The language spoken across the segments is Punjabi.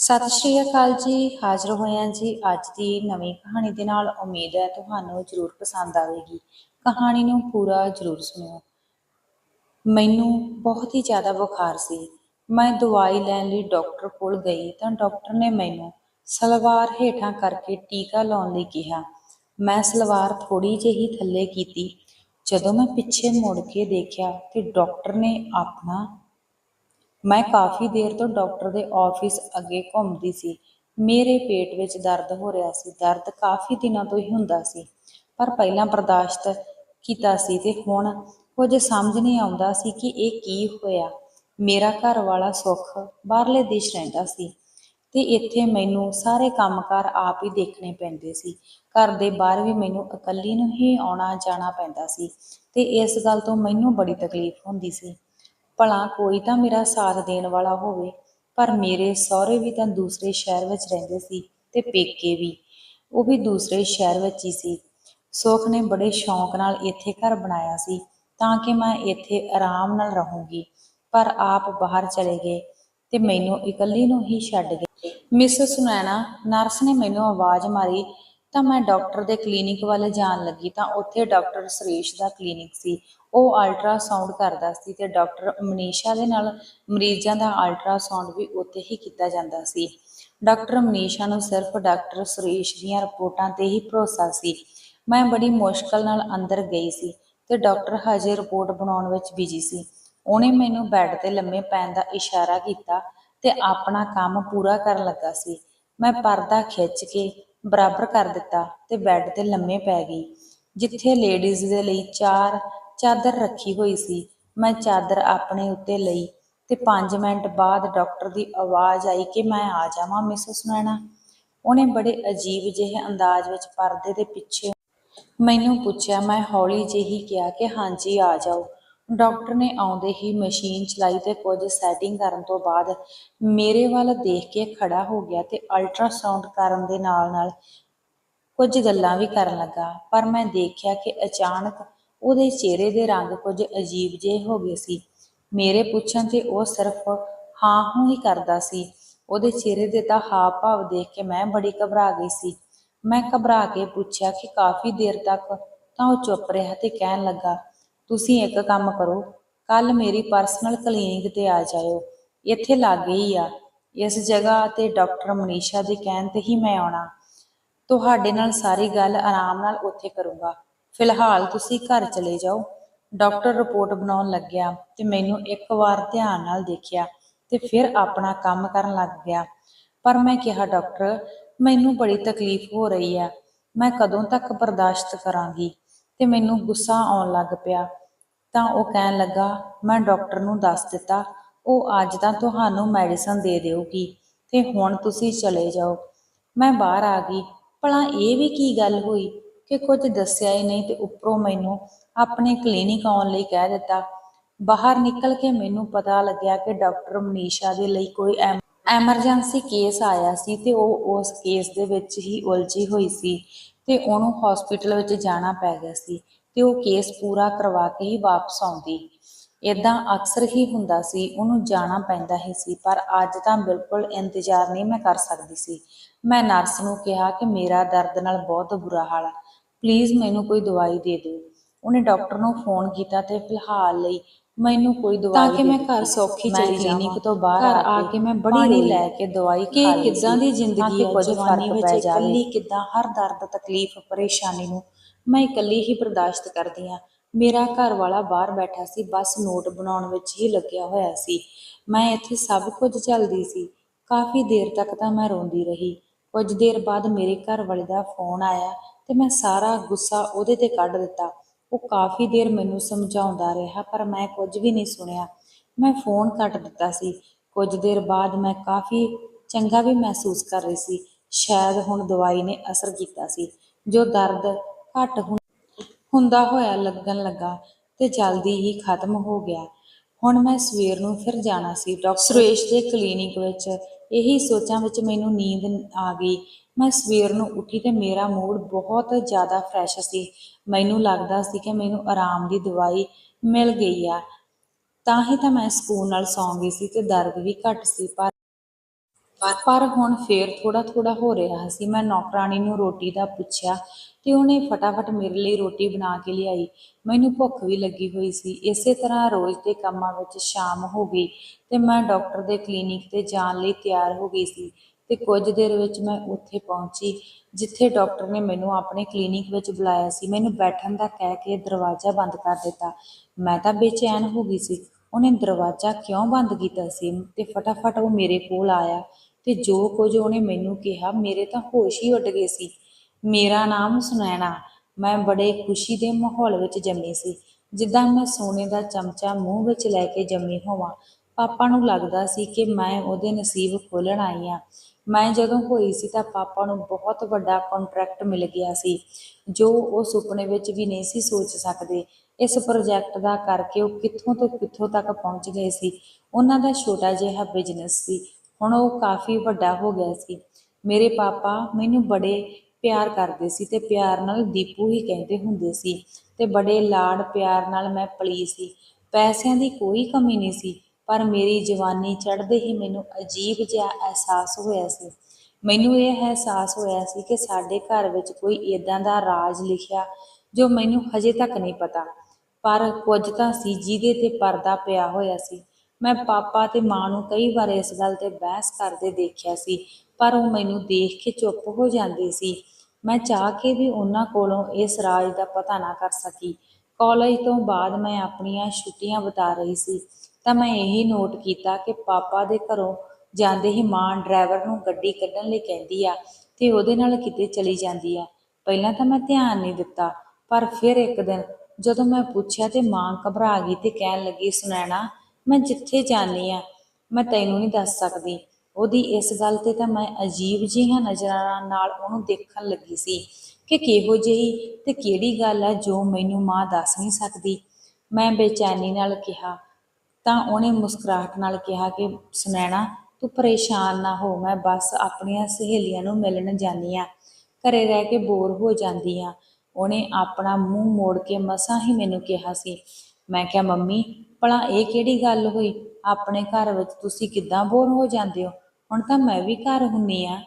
ਸਤਿ ਸ਼੍ਰੀ ਅਕਾਲ ਜੀ, ਹਾਜ਼ਰ ਹੋਏ ਹਾਂ ਜੀ ਅੱਜ ਦੀ ਨਵੀਂ ਕਹਾਣੀ ਦੇ ਨਾਲ ਉਮੀਦ ਹੈ ਤੁਹਾਨੂੰ ਜ਼ਰੂਰ ਪਸੰਦ ਆਵੇਗੀ। ਕਹਾਣੀ ਨੂੰ ਪੂਰਾ ਜ਼ਰੂਰ ਸੁਣਿਓ। ਮੈਨੂੰ ਬਹੁਤ ਹੀ ਜ਼ਿਆਦਾ ਬੁਖਾਰ ਸੀ। ਮੈਂ ਦਵਾਈ ਲੈਣ ਲਈ ਡਾਕਟਰ ਕੋਲ ਗਈ ਤਾਂ ਡਾਕਟਰ ਨੇ ਮੈਨੂੰ ਸਲਵਾਰ ਹੇਠਾਂ ਕਰਕੇ ਟੀਕਾ ਲਾਉਣ ਲਈ ਕਿਹਾ। ਮੈਂ ਸਲਵਾਰ ਥੋੜੀ ਜਿਹੀ ਥੱਲੇ ਕੀਤੀ। ਜਦੋਂ ਮੈਂ ਪਿੱਛੇ ਮੁੜ ਕੇ ਦੇਖਿਆ ਤੇ ਡਾਕਟਰ ਨੇ ਆਪਣਾ ਮੈਂ ਕਾਫੀ ਦੇਰ ਤੋਂ ਡਾਕਟਰ ਦੇ ਆਫਿਸ ਅੱਗੇ ਘੁੰਮਦੀ ਸੀ। ਮੇਰੇ ਪੇਟ ਵਿੱਚ ਦਰਦ ਹੋ ਰਿਹਾ ਸੀ। ਦਰਦ ਕਾਫੀ ਦਿਨਾਂ ਤੋਂ ਹੀ ਹੁੰਦਾ ਸੀ। ਪਰ ਪਹਿਲਾਂ ਬਰਦਾਸ਼ਤ ਕੀਤਾ ਸੀ ਤੇ ਹੁਣ ਕੁਝ ਸਮਝ ਨਹੀਂ ਆਉਂਦਾ ਸੀ ਕਿ ਇਹ ਕੀ ਹੋਇਆ। ਮੇਰਾ ਘਰ ਵਾਲਾ ਸੁੱਖ, ਬਾਹਰਲੇ ਦੇਸ਼ ਰਹਿੰਦਾ ਸੀ ਤੇ ਇੱਥੇ ਮੈਨੂੰ ਸਾਰੇ ਕੰਮਕਾਰ ਆਪ ਹੀ ਦੇਖਣੇ ਪੈਂਦੇ ਸੀ। ਘਰ ਦੇ ਬਾਹਰ ਵੀ ਮੈਨੂੰ ਇਕੱਲੀ ਨੂੰ ਹੀ ਆਉਣਾ ਜਾਣਾ ਪੈਂਦਾ ਸੀ ਤੇ ਇਸ ਗੱਲ ਤੋਂ ਮੈਨੂੰ ਬੜੀ ਤਕਲੀਫ ਹੁੰਦੀ ਸੀ। ਭਲਾ ਕੋਈ ਤਾਂ ਮੇਰਾ ਸਾਥ ਦੇਣ ਵਾਲਾ ਹੋਵੇ, ਪਰ ਮੇਰੇ ਸਹੁਰੇ ਵੀ ਤਾਂ ਦੂਸਰੇ ਸ਼ਹਿਰ ਵਿੱਚ ਰਹਿੰਦੇ ਸੀ ਤੇ ਪੇਕੇ ਵੀ, ਉਹ ਵੀ ਦੂਸਰੇ ਸ਼ਹਿਰ ਵਿੱਚ ਹੀ ਸੀ। ਸੁਖ ਨੇ ਬੜੇ ਸ਼ੌਂਕ ਨਾਲ ਇੱਥੇ ਘਰ ਬਣਾਇਆ ਸੀ, ਤਾਂ ਕਿ ਮੈਂ ਇੱਥੇ ਆਰਾਮ ਨਾਲ ਰਹੂੰਗੀ, ਪਰ ਆਪ ਬਾਹਰ ਚਲੇ ਗਏ ਤੇ ਮੈਨੂੰ ਇਕੱਲੀ ਨੂੰ ਹੀ ਛੱਡ ਗਏ। ਮਿਸ ਸੁਨੈਣਾ, ਨਰਸ ਨੇ ਮੈਨੂੰ ਆਵਾਜ਼ ਮਾਰੀ ਤਾਂ ਮੈਂ ਡਾਕਟਰ ਦੇ ਕਲੀਨਿਕ ਵੱਲ ਜਾਣ ਲੱਗੀ ਤਾਂ ਉੱਥੇ ਡਾਕਟਰ ਸੁਰੇਸ਼ ਦਾ ਕਲੀਨਿਕ ਸੀ। ਉਹ ਅਲਟਰਾਸਾਊਂਡ ਕਰਦਾ ਸੀ ਤੇ ਡਾਕਟਰ ਮਨੀਸ਼ਾ ਦੇ ਨਾਲ ਮਰੀਜ਼ਾਂ ਦਾ ਅਲਟਰਾਸਾਊਂਡ ਵੀ ਉੱਥੇ ਹੀ ਕੀਤਾ ਜਾਂਦਾ ਸੀ। ਡਾਕਟਰ ਮਨੀਸ਼ਾ ਨੂੰ ਸਿਰਫ ਡਾਕਟਰ ਸੁਰੇਸ਼ ਦੀਆਂ ਰਿਪੋਰਟਾਂ ਤੇ ਹੀ ਭਰੋਸਾ ਸੀ। ਮੈਂ ਬੜੀ ਮੁਸ਼ਕਲ ਨਾਲ ਅੰਦਰ ਗਈ ਸੀ ਤੇ ਡਾਕਟਰ ਹਜੇ ਰਿਪੋਰਟ ਬਣਾਉਣ ਵਿੱਚ ਬਿਜ਼ੀ ਸੀ। ਉਹਨੇ ਮੈਨੂੰ ਬੈੱਡ ਤੇ ਲੰਮੇ ਪੈਣ ਦਾ ਇਸ਼ਾਰਾ ਕੀਤਾ ਤੇ ਆਪਣਾ ਕੰਮ ਪੂਰਾ ਕਰਨ ਲੱਗਾ ਸੀ। ਮੈਂ ਪਰਦਾ ਖਿੱਚ ਕੇ ਬਰਾਬਰ ਕਰ ਦਿੱਤਾ ਤੇ ਬੈੱਡ ਤੇ ਲੰਮੇ ਪੈ ਗਈ। ਜਿੱਥੇ ਲੇਡੀਜ਼ ਦੇ ਲਈ ਚਾਰ ਚਾਦਰ ਰੱਖੀ ਹੋਈ ਸੀ, ਮੈਂ ਚਾਦਰ ਆਪਣੇ ਉੱਤੇ ਲਈ ਤੇ 5 ਮਿੰਟ ਬਾਅਦ ਡਾਕਟਰ ਦੀ ਆਵਾਜ਼ ਆਈ ਕਿ ਮੈਂ ਆ ਜਾਵਾਂ ਮਿਸਸ ਨੈਣਾ ਉਹਨੇ ਬੜੇ ਅਜੀਬ ਜਿਹੇ ਅੰਦਾਜ਼ ਵਿੱਚ ਪਰਦੇ ਦੇ ਪਿੱਛੇ ਮੈਨੂੰ ਪੁੱਛਿਆ, ਮੈਂ ਹੌਲੀ ਜਿਹੀ ਕਿਹਾ ਕਿ ਹਾਂਜੀ, ਆ ਜਾਓ। ਡਾਕਟਰ ਨੇ ਆਉਂਦੇ ਹੀ ਮਸ਼ੀਨ ਚਲਾਈ ਤੇ ਕੁਝ ਸੈਟਿੰਗ ਕਰਨ ਤੋਂ ਬਾਅਦ ਮੇਰੇ ਵੱਲ ਦੇਖ ਕੇ ਖੜਾ ਹੋ ਗਿਆ ਤੇ ਅਲਟਰਾਸਾਊਂਡ ਕਰਨ ਦੇ ਨਾਲ ਨਾਲ ਕੁਝ ਗੱਲਾਂ ਵੀ ਕਰਨ ਲੱਗਾ। ਪਰ ਮੈਂ ਦੇਖਿਆ ਕਿ ਅਚਾਨਕ ਉਹਦੇ ਚਿਹਰੇ ਦੇ ਰੰਗ ਕੁਝ ਅਜੀਬ ਜਿਹੇ ਹੋ ਗਏ ਸੀ। ਮੇਰੇ ਪੁੱਛਣ ਤੇ ਉਹ ਸਿਰਫ ਹਾਂ, ਹੂੰ ਹੀ ਕਰਦਾ ਸੀ। ਉਹਦੇ ਚਿਹਰੇ ਦੇ ਤਾਂ ਹਾਵ ਭਾਵ ਦੇਖ ਕੇ ਮੈਂ ਬੜੀ ਘਬਰਾ ਗਈ ਸੀ। ਮੈਂ ਘਬਰਾ ਕੇ ਪੁੱਛਿਆ ਕਿ ਕਾਫੀ ਦੇਰ ਤੱਕ ਤਾਂ ਉਹ ਚੁੱਪ ਰਿਹਾ ਤੇ ਕਹਿਣ ਲੱਗਾ ਤੁਸੀਂ ਇੱਕ ਕੰਮ ਕਰੋ ਕੱਲ ਮੇਰੀ ਪਰਸਨਲ ਕਲੀਨਿਕ ਤੇ ਆ ਜਾਇਓ। ਇੱਥੇ ਲਾਗੇ ਹੀ ਆ। ਇਸ ਜਗ੍ਹਾ ਤੇ ਡਾਕਟਰ ਮਨੀਸ਼ਾ ਦੇ ਕਹਿਣ ਤੇ ਹੀ ਮੈਂ ਆਉਣਾ। ਤੁਹਾਡੇ ਨਾਲ ਸਾਰੀ ਗੱਲ ਆਰਾਮ ਨਾਲ ਉੱਥੇ ਕਰੂੰਗਾ। ਫਿਲਹਾਲ ਤੁਸੀਂ ਘਰ ਚਲੇ ਜਾਓ। ਡਾਕਟਰ ਰਿਪੋਰਟ ਬਣਾਉਣ ਲੱਗਿਆ ਤੇ ਮੈਨੂੰ ਇੱਕ ਵਾਰ ਧਿਆਨ ਨਾਲ ਦੇਖਿਆ ਤੇ ਫਿਰ ਆਪਣਾ ਕੰਮ ਕਰਨ ਲੱਗ ਗਿਆ। ਪਰ ਮੈਂ ਕਿਹਾ, ਡਾਕਟਰ, ਮੈਨੂੰ ਬੜੀ ਤਕਲੀਫ ਹੋ ਰਹੀ ਹੈ ਮੈਂ ਕਦੋਂ ਤੱਕ ਬਰਦਾਸ਼ਤ ਕਰਾਂਗੀ? ਤੇ ਮੈਨੂੰ ਗੁੱਸਾ ਆਉਣ ਲੱਗ ਪਿਆ। ਤਾਂ ਉਹ ਕਹਿਣ ਲੱਗਾ, ਮੈਂ ਡਾਕਟਰ ਨੂੰ ਦੱਸ ਦਿੱਤਾ, ਉਹ ਅੱਜ ਤਾਂ ਤੁਹਾਨੂੰ ਮੈਡੀਸਨ ਦੇ ਦੇਊਗੀ ਤੇ ਹੁਣ ਤੁਸੀਂ ਚਲੇ ਜਾਓ। ਮੈਂ ਬਾਹਰ ਆ ਗਈ। ਭਲਾ ਇਹ ਵੀ ਕੀ ਗੱਲ ਹੋਈ ਕਿ ਕੁਝ ਦੱਸਿਆ ਹੀ ਨਹੀਂ ਤੇ ਉੱਪਰੋਂ ਮੈਨੂੰ ਆਪਣੇ ਕਲੀਨਿਕ ਆਉਣ ਲਈ ਕਹਿ ਦਿੱਤਾ। ਬਾਹਰ ਨਿਕਲ ਕੇ ਮੈਨੂੰ ਪਤਾ ਲੱਗਿਆ ਕਿ ਡਾਕਟਰ ਮਨੀਸ਼ਾ ਦੇ ਲਈ ਕੋਈ ਐਮਰਜੈਂਸੀ ਕੇਸ ਆਇਆ ਸੀ ਤੇ ਉਹ ਉਸ ਕੇਸ ਦੇ ਵਿੱਚ ਹੀ ਉਲਝੀ ਹੋਈ ਸੀ ਤੇ ਉਹਨੂੰ ਹਸਪੀਟਲ ਵਿੱਚ ਜਾਣਾ ਪੈ ਗਿਆ ਸੀ। ਤੇ ਉਹ ਕੇਸ ਪੂਰਾ ਕਰਵਾ ਕੇ ਹੀ ਵਾਪਸ ਆਉਂਦੀ ਇਦਾਂ ਅਕਸਰ ਹੀ ਹੁੰਦਾ ਸੀ ਉਹਨੂੰ ਜਾਣਾ ਪੈਂਦਾ ਹੀ ਸੀ ਪਰ ਅੱਜ ਤਾਂ ਬਿਲਕੁਲ ਇੰਤਜ਼ਾਰ ਨਹੀਂ ਮੈਂ ਕਰ ਸਕਦੀ ਸੀ ਮੈਂ ਨਰਸ ਨੂੰ ਕਿਹਾ ਕਿ ਮੇਰਾ ਦਰਦ ਨਾਲ ਬਹੁਤ ਬੁਰਾ ਹਾਲ ਹੈ ਪਲੀਜ਼ ਮੈਨੂੰ ਕੋਈ ਦਵਾਈ ਦੇ ਦਿਓ ਉਹਨੇ ਡਾਕਟਰ ਨੂੰ ਫੋਨ ਕੀਤਾ ਤੇ ਫਿਲਹਾਲ ਲਈ ਮੈਨੂੰ ਕੋਈ ਦਵਾਈ ਤਾਂ ਕਿ ਮੈਂ ਘਰ। ਸੌਖੀ ਚਲੀ ਕਲੀਨਿਕ। ਤੋਂ ਬਾਹਰ ਆ ਕੇ ਮੈਂ ਬੜੀ ਰੋਈ। ਲੈ ਕੇ ਦਵਾਈ ਕਿ ਕਿੱਦਾਂ ਦੀ ਜ਼ਿੰਦਗੀ ਹੈ, ਜਵਾਨੀ ਵਿੱਚ ਇਕੱਲੀ ਕਿੱਦਾਂ ਹਰ ਦਰਦ ਤਕਲੀਫ ਪਰੇਸ਼ਾਨੀ ਨੂੰ ਮੈਂ ਇਕੱਲੀ ਹੀ ਬਰਦਾਸ਼ਤ ਕਰਦੀ ਹਾਂ। ਮੇਰਾ ਘਰ ਵਾਲਾ ਬਾਹਰ ਬੈਠਾ ਸੀ, ਬਸ ਨੋਟ ਬਣਾਉਣ ਵਿੱਚ ਹੀ ਲੱਗਿਆ ਹੋਇਆ ਸੀ। ਮੈਂ ਇੱਥੇ ਸਭ ਕੁਝ ਚੱਲਦੀ ਸੀ। ਕਾਫੀ ਦੇਰ ਤੱਕ ਤਾਂ ਮੈਂ ਰੋਂਦੀ ਰਹੀ। ਕੁਝ ਦੇਰ ਬਾਅਦ ਮੇਰੇ ਘਰ ਵਾਲੇ ਦਾ ਫੋਨ ਆਇਆ ਤੇ ਮੈਂ ਸਾਰਾ ਗੁੱਸਾ ਉਹਦੇ ਤੇ ਕੱਢ ਦਿੱਤਾ। ਉਹ ਕਾਫੀ ਦੇਰ ਮੈਨੂੰ ਸਮਝਾਉਂਦਾ ਰਿਹਾ, ਪਰ ਮੈਂ ਕੁਝ ਵੀ ਨਹੀਂ ਸੁਣਿਆ। ਮੈਂ ਫੋਨ ਕੱਟ ਦਿੱਤਾ ਸੀ। ਕੁਝ ਦੇਰ ਬਾਅਦ ਮੈਂ ਕਾਫੀ ਚੰਗਾ ਵੀ ਮਹਿਸੂਸ ਕਰ ਰਹੀ ਸੀ। ਸ਼ਾਇਦ ਹੁਣ ਦਵਾਈ ਨੇ ਅਸਰ ਕੀਤਾ ਸੀ। ਜੋ ਦਰਦ ਘੱਟ ਹੁੰਦਾ ਹੋਇਆ ਲੱਗਣ ਲੱਗਾ ਤੇ ਜਲਦੀ ਹੀ ਖਤਮ ਹੋ ਗਿਆ। ਹੁਣ ਮੈਂ ਸਵੇਰ ਨੂੰ ਫਿਰ ਜਾਣਾ ਸੀ। ਡਾਕਟਰ ਸੁਰੇਸ਼ ਦੇ ਕਲੀਨਿਕ ਵਿੱਚ ਇਹੀ ਸੋਚਾਂ ਵਿੱਚ ਮੈਨੂੰ ਨੀਂਦ ਆ ਗਈ। ਮੈਂ ਸਵੇਰ ਨੂੰ ਉੱਠੀ ਤੇ ਮੇਰਾ ਮੂਡ ਬਹੁਤ ਜ਼ਿਆਦਾ ਫਰੈਸ਼ ਸੀ। ਮੈਨੂੰ ਲੱਗਦਾ ਸੀ ਕਿ ਮੈਨੂੰ ਆਰਾਮ ਦੀ ਦਵਾਈ ਮਿਲ ਗਈ ਆ। ਤਾਂ ਹੀ ਤਾਂ ਮੈਂ ਸਕੂਨ ਨਾਲ ਸੌਂ ਗਈ ਸੀ ਤੇ ਦਰਦ ਵੀ ਘੱਟ ਸੀ, ਪਰ ਪਰ ਹੁਣ ਫੇਰ ਥੋੜਾ ਥੋੜਾ ਹੋ ਰਿਹਾ ਸੀ। ਮੈਂ ਨੌਕਰਾਣੀ ਨੂੰ ਰੋਟੀ ਦਾ ਪੁੱਛਿਆ ਤੇ ਉਹਨੇ ਫਟਾਫਟ ਮੇਰੇ ਲਈ ਰੋਟੀ ਬਣਾ ਕੇ ਲਿਆਈ। ਮੈਨੂੰ ਭੁੱਖ ਵੀ ਲੱਗੀ ਹੋਈ ਸੀ। ਇਸੇ ਤਰ੍ਹਾਂ ਰੋਜ਼ ਦੇ ਕੰਮਾਂ ਵਿੱਚ ਸ਼ਾਮ ਹੋ ਗਈ ਤੇ ਮੈਂ ਡਾਕਟਰ ਦੇ ਕਲੀਨਿਕ ਤੇ ਜਾਣ ਲਈ ਤਿਆਰ ਹੋ ਗਈ ਸੀ ਤੇ ਕੁਝ ਦੇਰ ਵਿੱਚ ਮੈਂ ਉੱਥੇ ਪਹੁੰਚੀ, ਜਿੱਥੇ ਡਾਕਟਰ ਨੇ ਮੈਨੂੰ ਆਪਣੇ ਕਲੀਨਿਕ ਵਿੱਚ ਬੁਲਾਇਆ ਸੀ। ਮੈਨੂੰ ਬੈਠਣ ਦਾ ਕਹਿ ਕੇ ਦਰਵਾਜ਼ਾ ਬੰਦ ਕਰ ਦਿੱਤਾ। ਮੈਂ ਤਾਂ ਬੇਚੈਨ ਹੋ ਗਈ ਸੀ। ਉਹਨੇ ਦਰਵਾਜ਼ਾ ਕਿਉਂ ਬੰਦ ਕੀਤਾ ਸੀ? ਤੇ ਫਟਾਫਟ ਉਹ ਮੇਰੇ ਕੋਲ ਆਇਆ ਤੇ ਜੋ ਕੁਝ ਉਹਨੇ ਮੈਨੂੰ ਕਿਹਾ, ਮੇਰੇ ਤਾਂ ਹੋਸ਼ ਹੀ ਉੱਡ ਗਏ ਸੀ। ਮੇਰਾ ਨਾਮ ਸੁਨੈਣਾ। ਮੈਂ ਬੜੇ ਖੁਸ਼ੀ ਦੇ ਮਾਹੌਲ ਵਿੱਚ ਜੰਮੀ ਸੀ। ਜਿੱਦਾਂ ਮੈਂ ਸੋਨੇ ਦਾ ਚਮਚਾ ਮੂੰਹ ਵਿੱਚ ਲੈ ਕੇ ਜੰਮੀ ਹੋਵਾਂ, ਪਾਪਾ ਨੂੰ ਲੱਗਦਾ ਸੀ ਕਿ ਮੈਂ ਉਹਦੇ ਨਸੀਬ ਖੋਲਣ ਆਈ ਆ। ਮੈਂ ਜਦੋਂ ਹੋਈ ਸੀ ਤਾਂ ਪਾਪਾ ਨੂੰ ਬਹੁਤ ਵੱਡਾ ਕੰਟਰੈਕਟ ਮਿਲ ਗਿਆ ਸੀ, ਜੋ ਉਹ ਸੁਪਨੇ ਵਿੱਚ ਵੀ ਨਹੀਂ ਸੀ ਸੋਚ ਸਕਦੇ। ਇਸ ਪ੍ਰੋਜੈਕਟ ਦਾ ਕਰਕੇ ਉਹ ਕਿੱਥੋਂ ਤੋਂ ਕਿੱਥੋਂ ਤੱਕ ਪਹੁੰਚ ਗਏ ਸੀ, ਉਹਨਾਂ ਦਾ ਛੋਟਾ ਜਿਹਾ ਬਿਜ਼ਨਸ ਸੀ। ਹੁਣ ਉਹ ਕਾਫੀ ਵੱਡਾ ਹੋ ਗਿਆ ਸੀ। ਮੇਰੇ ਪਾਪਾ ਮੈਨੂੰ ਬੜੇ ਪਿਆਰ ਕਰਦੇ ਸੀ ਤੇ ਪਿਆਰ ਨਾਲ ਦੀਪੂ ਹੀ ਕਹਿੰਦੇ ਹੁੰਦੇ ਸੀ ਤੇ ਬੜੇ ਲਾਡ ਪਿਆਰ ਨਾਲ ਮੈਂ ਪਲੀ ਸੀ। ਪੈਸਿਆਂ ਦੀ ਕੋਈ ਕਮੀ ਨਹੀਂ ਸੀ, ਪਰ ਮੇਰੀ ਜਵਾਨੀ ਚੜ੍ਹਦੇ ਹੀ ਮੈਨੂੰ ਅਜੀਬ ਜਿਹਾ ਅਹਿਸਾਸ ਹੋਇਆ ਸੀ। ਮੈਨੂੰ ਇਹ ਅਹਿਸਾਸ ਹੋਇਆ ਸੀ ਕਿ ਸਾਡੇ ਘਰ ਵਿੱਚ ਕੋਈ ਇਦਾਂ ਦਾ ਰਾਜ ਲਿਖਿਆ ਜੋ ਮੈਨੂੰ ਹਜੇ ਤੱਕ ਨਹੀਂ ਪਤਾ, ਪਰ ਕੁਝ ਤਾਂ ਸੀ ਜਿਹਦੇ ਤੇ ਪਰਦਾ ਪਿਆ ਹੋਇਆ ਸੀ। ਮੈਂ ਪਾਪਾ ਤੇ ਮਾਂ ਨੂੰ ਕਈ ਵਾਰ ਇਸ ਗੱਲ ਤੇ ਬਹਿਸ ਕਰਦੇ ਦੇਖਿਆ ਸੀ ਪਰ ਉਹ ਮੈਨੂੰ ਦੇਖ ਕੇ ਚੁੱਪ ਹੋ ਜਾਂਦੇ ਸੀ। ਮੈਂ ਚਾਹ ਕੇ ਵੀ ਉਹਨਾਂ ਕੋਲੋਂ ਇਸ ਰਾਜ ਦਾ ਪਤਾ ਨਾ ਕਰ ਸਕੀ। ਕਾਲਜ ਤੋਂ ਬਾਅਦ ਮੈਂ ਆਪਣੀਆਂ ਛੁੱਟੀਆਂ ਬਿਤਾ ਰਹੀ ਸੀ। ਤਾਂ ਮੈਂ ਇਹੀ ਨੋਟ ਕੀਤਾ ਕਿ ਪਾਪਾ ਦੇ ਘਰੋਂ ਜਾਂਦੇ ਹੀ ਮਾਂ ਡਰਾਈਵਰ ਨੂੰ ਗੱਡੀ ਕੱਢਣ ਲਈ ਕਹਿੰਦੀ ਆ ਤੇ ਉਹਦੇ ਨਾਲ ਕਿਤੇ ਚਲੀ ਜਾਂਦੀ ਆ। ਪਹਿਲਾਂ ਤਾਂ ਮੈਂ ਧਿਆਨ ਨਹੀਂ ਦਿੱਤਾ, ਪਰ ਫਿਰ ਇੱਕ ਦਿਨ ਜਦੋਂ ਮੈਂ ਪੁੱਛਿਆ ਤੇ ਮਾਂ ਘਬਰਾ ਗਈ ਤੇ ਕਹਿਣ ਲੱਗੀ, ਸੁਨੈਣਾ, ਮੈਂ ਜਿੱਥੇ ਜਾਣੀ ਆ, ਮੈਂ ਤੈਨੂੰ ਨਹੀਂ ਦੱਸ ਸਕਦੀ। ਉਹਦੀ ਇਸ ਗੱਲ ਤੇ ਤਾਂ ਮੈਂ ਅਜੀਬ ਜਿਹੀਆਂ ਨਜ਼ਰਾਂ ਨਾਲ ਉਹਨੂੰ ਦੇਖਣ ਲੱਗੀ ਸੀ ਕਿ ਕਿਹੋ ਜਿਹੀ ਤੇ ਕਿਹੜੀ ਗੱਲ ਹੈ ਜੋ ਮੈਨੂੰ ਮਾਂ ਦੱਸ ਨਹੀਂ ਸਕਦੀ। ਮੈਂ ਬੇਚੈਨੀ ਨਾਲ ਕਿਹਾ, ਤਾਂ ਉਹਨੇ ਮੁਸਕਰਾਹਟ ਨਾਲ ਕਿਹਾ ਕਿ, ਸੁਨੈਣਾ, ਤੂੰ ਪਰੇਸ਼ਾਨ ਨਾ ਹੋ, ਮੈਂ ਬਸ ਆਪਣੀਆਂ ਸਹੇਲੀਆਂ ਨੂੰ ਮਿਲਣ ਜਾਨੀ ਆ। ਘਰੇ ਰਹਿ ਕੇ ਬੋਰ ਹੋ ਜਾਂਦੀ ਆ। ਉਹਨੇ ਆਪਣਾ ਮੂੰਹ ਮੋੜ ਕੇ ਮਸਾਂ ਹੀ ਮੈਨੂੰ ਕਿਹਾ ਸੀ। ਮੈਂ ਕਿਹਾ, ਮੰਮੀ, ਭਲਾ ਇਹ ਕਿਹੜੀ ਗੱਲ ਹੋਈ? ਆਪਣੇ ਘਰ ਵਿੱਚ ਤੁਸੀਂ ਕਿੱਦਾਂ ਬੋਰ ਹੋ ਜਾਂਦੇ ਹੋ? ਹੁਣ ਤਾਂ ਮੈਂ ਵੀ ਘਰ ਹੁੰਨੀ ਆ।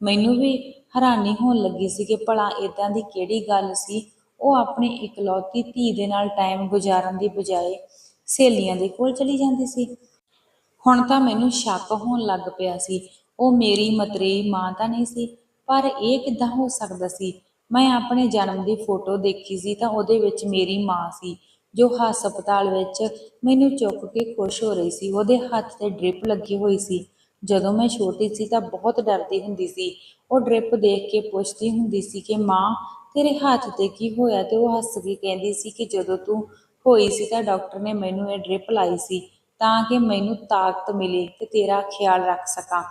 ਮੈਨੂੰ ਵੀ ਹੈਰਾਨੀ ਹੋਣ ਲੱਗੀ ਸੀ ਕਿ ਭਲਾ ਇਦਾਂ ਦੀ ਕਿਹੜੀ ਗੱਲ ਸੀ? ਉਹ ਆਪਣੀ ਇਕਲੌਤੀ ਧੀ ਦੇ ਨਾਲ ਟਾਈਮ ਗੁਜ਼ਾਰਨ ਦੀ ਬਜਾਏ ਸਹੇਲੀਆਂ ਦੇ ਕੋਲ ਚਲੀ ਜਾਂਦੀ ਸੀ। ਹੁਣ ਤਾਂ ਮੈਨੂੰ ਸ਼ੱਕ ਹੋਣ ਲੱਗ ਪਿਆ ਸੀ। ਉਹ ਮੇਰੀ ਮਤਰੇਈ ਮਾਂ ਤਾਂ ਨਹੀਂ ਸੀ, ਪਰ ਇਹ ਕਿੱਦਾਂ ਹੋ ਸਕਦਾ ਸੀ? ਮੈਂ ਆਪਣੇ ਜਨਮ ਦੀ ਫੋਟੋ ਦੇਖੀ ਸੀ ਤਾਂ ਉਹਦੇ ਵਿੱਚ ਮੇਰੀ ਮਾਂ ਸੀ, ਜੋ ਹਸਪਤਾਲ ਵਿੱਚ ਮੈਨੂੰ ਚੁੱਕ ਕੇ ਖੁਸ਼ ਹੋ ਰਹੀ ਸੀ। ਉਹਦੇ ਹੱਥ ਤੇ ਡ੍ਰਿਪ ਲੱਗੀ ਹੋਈ ਸੀ। ਜਦੋਂ ਮੈਂ ਛੋਟੀ ਸੀ ਤਾਂ ਬਹੁਤ ਡਰਦੀ ਹੁੰਦੀ ਸੀ। ਉਹ ਡ੍ਰਿਪ ਦੇਖ ਕੇ ਪੁੱਛਦੀ ਹੁੰਦੀ ਸੀ ਕਿ, ਮਾਂ, ਤੇਰੇ ਹੱਥ ਤੇ ਕੀ ਹੋਇਆ? ਤੇ ਉਹ ਹੱਸ ਕੇ ਕਹਿੰਦੀ ਸੀ ਕਿ ਜਦੋਂ ਤੂੰ ਹੋਈ ਸੀ ਤਾਂ ਡਾਕਟਰ ਨੇ ਮੈਨੂੰ ਇਹ ਡ੍ਰਿਪ ਲਾਈ ਸੀ ਤਾਂ ਕਿ ਮੈਨੂੰ ਤਾਕਤ ਮਿਲੇ ਤੇ ਤੇਰਾ ਖਿਆਲ ਰੱਖ ਸਕਾਂ।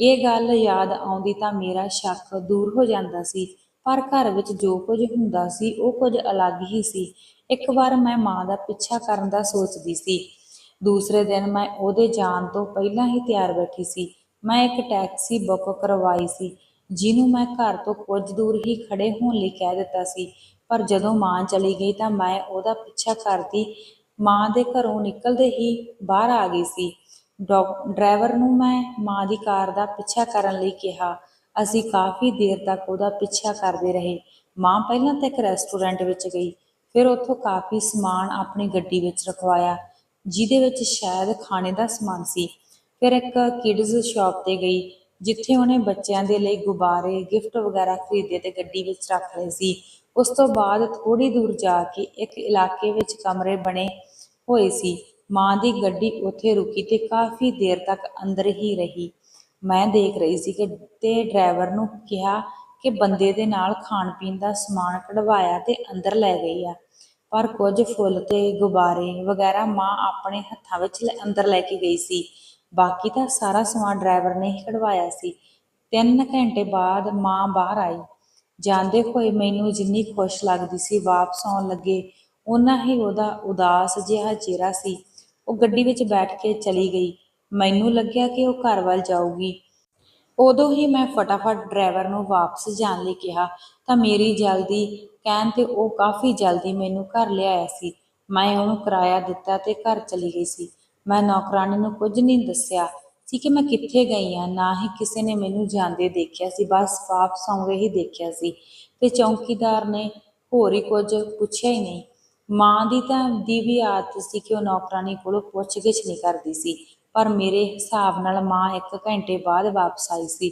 ਇਹ ਗੱਲ ਯਾਦ ਆਉਂਦੀ ਤਾਂ ਮੇਰਾ ਸ਼ੱਕ ਦੂਰ ਹੋ ਜਾਂਦਾ ਸੀ, ਪਰ ਘਰ ਵਿੱਚ ਜੋ ਕੁਝ ਹੁੰਦਾ ਸੀ ਉਹ ਕੁਝ ਅਲੱਗ ਹੀ ਸੀ। ਇੱਕ ਵਾਰ ਮੈਂ ਮਾਂ ਦਾ ਪਿੱਛਾ ਕਰਨ ਦਾ ਸੋਚਦੀ ਸੀ। ਦੂਸਰੇ ਦਿਨ ਮੈਂ ਉਹਦੇ ਜਾਣ ਤੋਂ ਪਹਿਲਾਂ ਹੀ ਤਿਆਰ ਬੈਠੀ ਸੀ। ਮੈਂ ਇੱਕ ਟੈਕਸੀ ਬੁੱਕ ਕਰਵਾਈ ਸੀ, ਜਿਹਨੂੰ ਮੈਂ ਘਰ ਤੋਂ ਕੁਝ ਦੂਰ ਹੀ ਖੜੇ ਹੋਣ ਲਈ ਕਹਿ ਦਿੱਤਾ ਸੀ। ਪਰ ਜਦੋਂ ਮਾਂ ਚਲੀ ਗਈ ਤਾਂ ਮੈਂ ਉਹਦਾ ਪਿੱਛਾ ਕਰਦੀ ਮਾਂ ਦੇ ਘਰੋਂ ਨਿਕਲਦੇ ਹੀ ਬਾਹਰ ਆ ਗਈ ਸੀ। ਡੌ- ਡਰਾਈਵਰ ਨੂੰ ਮੈਂ ਮਾਂ ਦੀ ਕਾਰ ਦਾ ਪਿੱਛਾ ਕਰਨ ਲਈ ਕਿਹਾ। ਅਸੀਂ ਕਾਫੀ ਦੇਰ ਤੱਕ ਉਹਦਾ ਪਿੱਛਾ ਕਰਦੇ ਰਹੇ। ਮਾਂ ਪਹਿਲਾਂ ਤਾਂ ਇੱਕ ਰੈਸਟੋਰੈਂਟ ਵਿੱਚ ਗਈ, ਫਿਰ ਉੱਥੋਂ ਕਾਫੀ ਸਮਾਨ ਆਪਣੀ ਗੱਡੀ ਵਿੱਚ ਰਖਵਾਇਆ। ਜਿਹਦੇ ਵਿੱਚ ਸ਼ਾਇਦ ਖਾਣੇ ਦਾ ਸਮਾਨ ਸੀ। ਫਿਰ ਇੱਕ ਕਿਡਜ਼ ਸ਼ਾਪ ਤੇ ਗਈ, ਜਿੱਥੇ ਉਹਨੇ ਬੱਚਿਆਂ ਦੇ ਲਈ ਗੁਬਾਰੇ ਗਿਫਟ ਵਗੈਰਾ ਖਰੀਦੇ ਤੇ ਗੱਡੀ ਵਿੱਚ ਰੱਖ ਲਏ ਸੀ। ਉਸ ਤੋਂ ਬਾਅਦ ਥੋੜੀ ਦੂਰ ਜਾ ਕੇ ਇੱਕ ਇਲਾਕੇ ਵਿੱਚ ਕਮਰੇ ਬਣੇ ਹੋਏ ਸੀ। ਮਾਂ ਦੀ ਗੱਡੀ ਉੱਥੇ ਰੁਕੀ ਤੇ ਕਾਫੀ ਦੇਰ ਤੱਕ ਅੰਦਰ ਹੀ ਰਹੀ। ਮੈਂ ਦੇਖ ਰਹੀ ਸੀ ਕਿ ਤੇ ਡਰਾਈਵਰ ਨੂੰ ਕਿਹਾ ਕਿ ਬੰਦੇ ਦੇ ਨਾਲ ਖਾਣ ਪੀਣ ਦਾ ਸਮਾਨ ਕਢਵਾਇਆ ਤੇ ਅੰਦਰ ਲੈ ਗਈ ਆ। ਪਰ ਕੁਝ ਫੁੱਲ ਤੇ ਗੁਬਾਰੇ ਵਗੈਰਾ ਮਾਂ ਆਪਣੇ ਹੱਥਾਂ ਵਿੱਚ ਲੈ- ਅੰਦਰ ਲੈ ਕੇ ਗਈ ਸੀ। ਬਾਕੀ ਤਾਂ ਸਾਰਾ ਸਮਾਨ ਡਰਾਈਵਰ ਨੇ ਹੀ ਕਢਵਾਇਆ ਸੀ। ਤਿੰਨ ਘੰਟੇ ਬਾਅਦ ਮਾਂ ਬਾਹਰ ਆਈ। ਜਾਂਦੇ ਹੋਏ ਮੈਨੂੰ ਜਿੰਨੀ ਖੁਸ਼ ਲੱਗਦੀ ਸੀ ਵਾਪਸ ਆਉਣ ਲੱਗੇ, ਓਨਾ ਹੀ ਉਹਦਾ ਉਦਾਸ ਜਿਹਾ ਚਿਹਰਾ ਸੀ। ਉਹ ਗੱਡੀ ਵਿੱਚ ਬੈਠ ਕੇ ਚਲੀ ਗਈ। ਮੈਨੂੰ ਲੱਗਿਆ ਕਿ ਉਹ ਘਰ ਵੱਲ ਜਾਊਗੀ। ਉਦੋਂ ਹੀ ਮੈਂ ਫਟਾਫਟ ਡਰਾਈਵਰ ਨੂੰ ਵਾਪਸ ਜਾਣ ਲਈ ਕਿਹਾ, ਤਾਂ ਮੇਰੀ ਜਲਦੀ ਕਹਿਣ ਤੇ ਉਹ ਕਾਫੀ ਜਲਦੀ ਮੈਨੂੰ ਘਰ ਲਿਆਇਆ ਸੀ। ਮੈਂ ਉਹਨੂੰ ਕਿਰਾਇਆ ਦਿੱਤਾ ਤੇ ਘਰ ਚਲੀ ਗਈ ਸੀ। ਮੈਂ ਨੌਕਰਾਨੀ ਨੂੰ ਕੁਝ ਨਹੀਂ ਦੱਸਿਆ। ਸੀ ਕਿ ਮੈਂ ਕਿੱਥੇ ਗਈ ਆ, ਨਾ ਹੀ ਕਿਸੇ ਨੇ ਮੈਨੂੰ ਜਾਂਦੇ ਦੇਖਿਆ ਸੀ, ਬਸ ਵਾਪਸ ਆਉਂਦੇ ਹੀ ਦੇਖਿਆ ਸੀ। ਤੇ ਚੌਕੀਦਾਰ ਨੇ ਹੋਰ ਹੀ ਕੁਝ ਪੁੱਛਿਆ ਹੀ ਨਹੀਂ। ਮਾਂ ਦੀ ਤਾਂ ਦੀ ਵੀ ਆਦਤ ਸੀ ਕਿ ਉਹ ਨੌਕਰਾਨੀ ਕੋਲੋਂ ਪੁੱਛ-ਗਿੱਛ ਨਹੀਂ ਕਰਦੀ ਸੀ। ਪਰ ਮੇਰੇ ਹਿਸਾਬ ਨਾਲ ਮਾਂ ਇੱਕ ਘੰਟੇ ਬਾਅਦ ਵਾਪਸ ਆਈ ਸੀ।